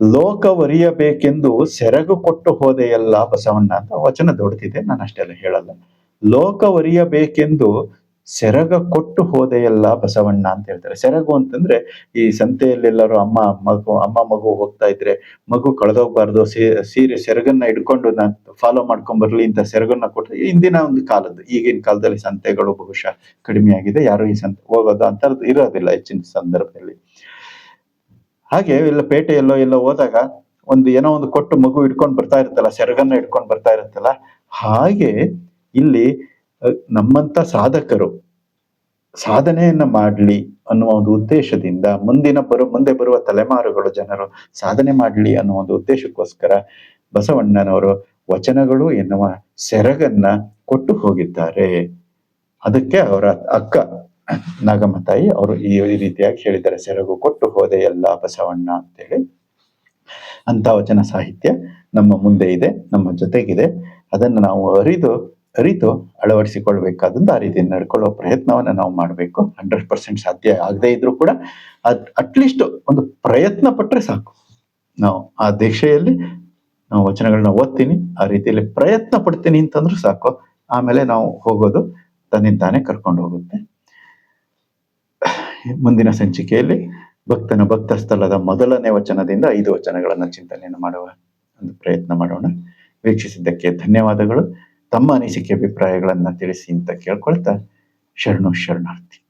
ಲೋಕವರಿಯಬೇಕೆಂದು ಸೆರಗು ಕೊಟ್ಟು ಹೋದೆಯಲ್ಲ ಬಸವಣ್ಣ ಅಂತ ವಚನ ದೊಡ್ತಿದೆ ನಾನು ಅಷ್ಟೆಲ್ಲ ಹೇಳಲ್ಲ. ಲೋಕವರಿಯಬೇಕೆಂದು ಸೆರಗ ಕೊಟ್ಟು ಹೋದೆಯಲ್ಲ ಬಸವಣ್ಣ ಅಂತ ಹೇಳ್ತಾರೆ. ಸೆರಗು ಅಂತಂದ್ರೆ ಈ ಸಂತೆಯಲ್ಲೆಲ್ಲರೂ ಅಮ್ಮ, ಮಗು ಅಮ್ಮ, ಮಗು ಹೋಗ್ತಾ ಇದ್ರೆ ಮಗು ಕಳೆದೋಗ್ಬಾರ್ದು ಸೀರೆ, ಸೆರಗನ್ನ ಹಿಡ್ಕೊಂಡು ನಾನು ಫಾಲೋ ಮಾಡ್ಕೊಂಡ್ ಬರ್ಲಿ ಅಂತ ಸೆರಗನ್ನ ಕೊಟ್ಟು ಇಂದಿನ ಒಂದು ಕಾಲದ್ದು, ಈಗಿನ ಕಾಲದಲ್ಲಿ ಸಂತೆಗಳು ಬಹುಶಃ ಕಡಿಮೆ ಆಗಿದೆ, ಯಾರು ಈ ಸಂತೆ ಹೋಗೋದು ಅಂತ ಇರೋದಿಲ್ಲ ಹೆಚ್ಚಿನ ಸಂದರ್ಭದಲ್ಲಿ. ಹಾಗೆ ಎಲ್ಲ ಪೇಟೆಯಲ್ಲೋ ಎಲ್ಲೋ ಹೋದಾಗ ಒಂದು ಏನೋ ಒಂದು ಕೊಟ್ಟು ಮಗು ಹಿಡ್ಕೊಂಡು ಬರ್ತಾ ಇರುತ್ತಲ್ಲ, ಸೆರಗನ್ನ ಹಿಡ್ಕೊಂಡು ಬರ್ತಾ ಇರುತ್ತಲ್ಲ, ಹಾಗೆ ಇಲ್ಲಿ ನಮ್ಮಂತ ಸಾಧಕರು ಸಾಧನೆಯನ್ನ ಮಾಡ್ಲಿ ಅನ್ನುವ ಒಂದು ಉದ್ದೇಶದಿಂದ ಮುಂದಿನ ಬರು, ಮುಂದೆ ಬರುವ ತಲೆಮಾರುಗಳು ಜನರು ಸಾಧನೆ ಮಾಡ್ಲಿ ಅನ್ನುವ ಒಂದು ಉದ್ದೇಶಕ್ಕೋಸ್ಕರ ಬಸವಣ್ಣನವರು ವಚನಗಳು ಎನ್ನುವ ಸೆರಗನ್ನ ಕೊಟ್ಟು ಹೋಗಿದ್ದಾರೆ. ಅದಕ್ಕೆ ಅವರ ಅಕ್ಕ ನಾಗಮ್ಮ ತಾಯಿ ಅವರು ಈ ರೀತಿಯಾಗಿ ಹೇಳಿದ್ದಾರೆ, ಸೆರಗು ಕೊಟ್ಟು ಹೋದೆ ಎಲ್ಲ ಬಸವಣ್ಣ ಅಂತೇಳಿ. ಅಂತ ವಚನ ಸಾಹಿತ್ಯ ನಮ್ಮ ಮುಂದೆ ಇದೆ, ನಮ್ಮ ಜೊತೆಗಿದೆ. ಅದನ್ನು ನಾವು ಅರಿದು ಅರಿತು ಅಳವಡಿಸಿಕೊಳ್ಬೇಕಾದಂತ ಆ ರೀತಿ ನಡ್ಕೊಳ್ಳೋ ಪ್ರಯತ್ನವನ್ನ ನಾವು ಮಾಡಬೇಕು. ಹಂಡ್ರೆಡ್ ಪರ್ಸೆಂಟ್ ಸಾಧ್ಯ ಆಗದೇ ಇದ್ರೂ ಕೂಡ ಅದ್ ಅಟ್ಲೀಸ್ಟ್ ಒಂದು ಪ್ರಯತ್ನ ಪಟ್ಟರೆ ಸಾಕು. ನಾವು ಆ ದೀಕ್ಷೆಯಲ್ಲಿ ನಾವು ವಚನಗಳನ್ನ ಓದ್ತೀನಿ, ಆ ರೀತಿಯಲ್ಲಿ ಪ್ರಯತ್ನ ಪಡ್ತೀನಿ ಅಂತಂದ್ರೂ ಸಾಕು. ಆಮೇಲೆ ನಾವು ಹೋಗೋದು ತನ್ನಿಂತಾನೆ ಕರ್ಕೊಂಡು ಹೋಗುತ್ತೆ. ಮುಂದಿನ ಸಂಚಿಕೆಯಲ್ಲಿ ಭಕ್ತನ ಭಕ್ತ ಸ್ಥಳದ ಮೊದಲನೇ ವಚನದಿಂದ ಐದು ವಚನಗಳನ್ನ ಚಿಂತನೆಯನ್ನು ಮಾಡುವ ಒಂದು ಪ್ರಯತ್ನ ಮಾಡೋಣ. ವೀಕ್ಷಿಸಿದ್ದಕ್ಕೆ ಧನ್ಯವಾದಗಳು. ತಮ್ಮ ಅನಿಸಿಕೆ ಅಭಿಪ್ರಾಯಗಳನ್ನ ತಿಳಿಸಿ ಅಂತ ಕೇಳ್ಕೊಳ್ತಾ ಶರಣು ಶರಣಾರ್ಥಿ.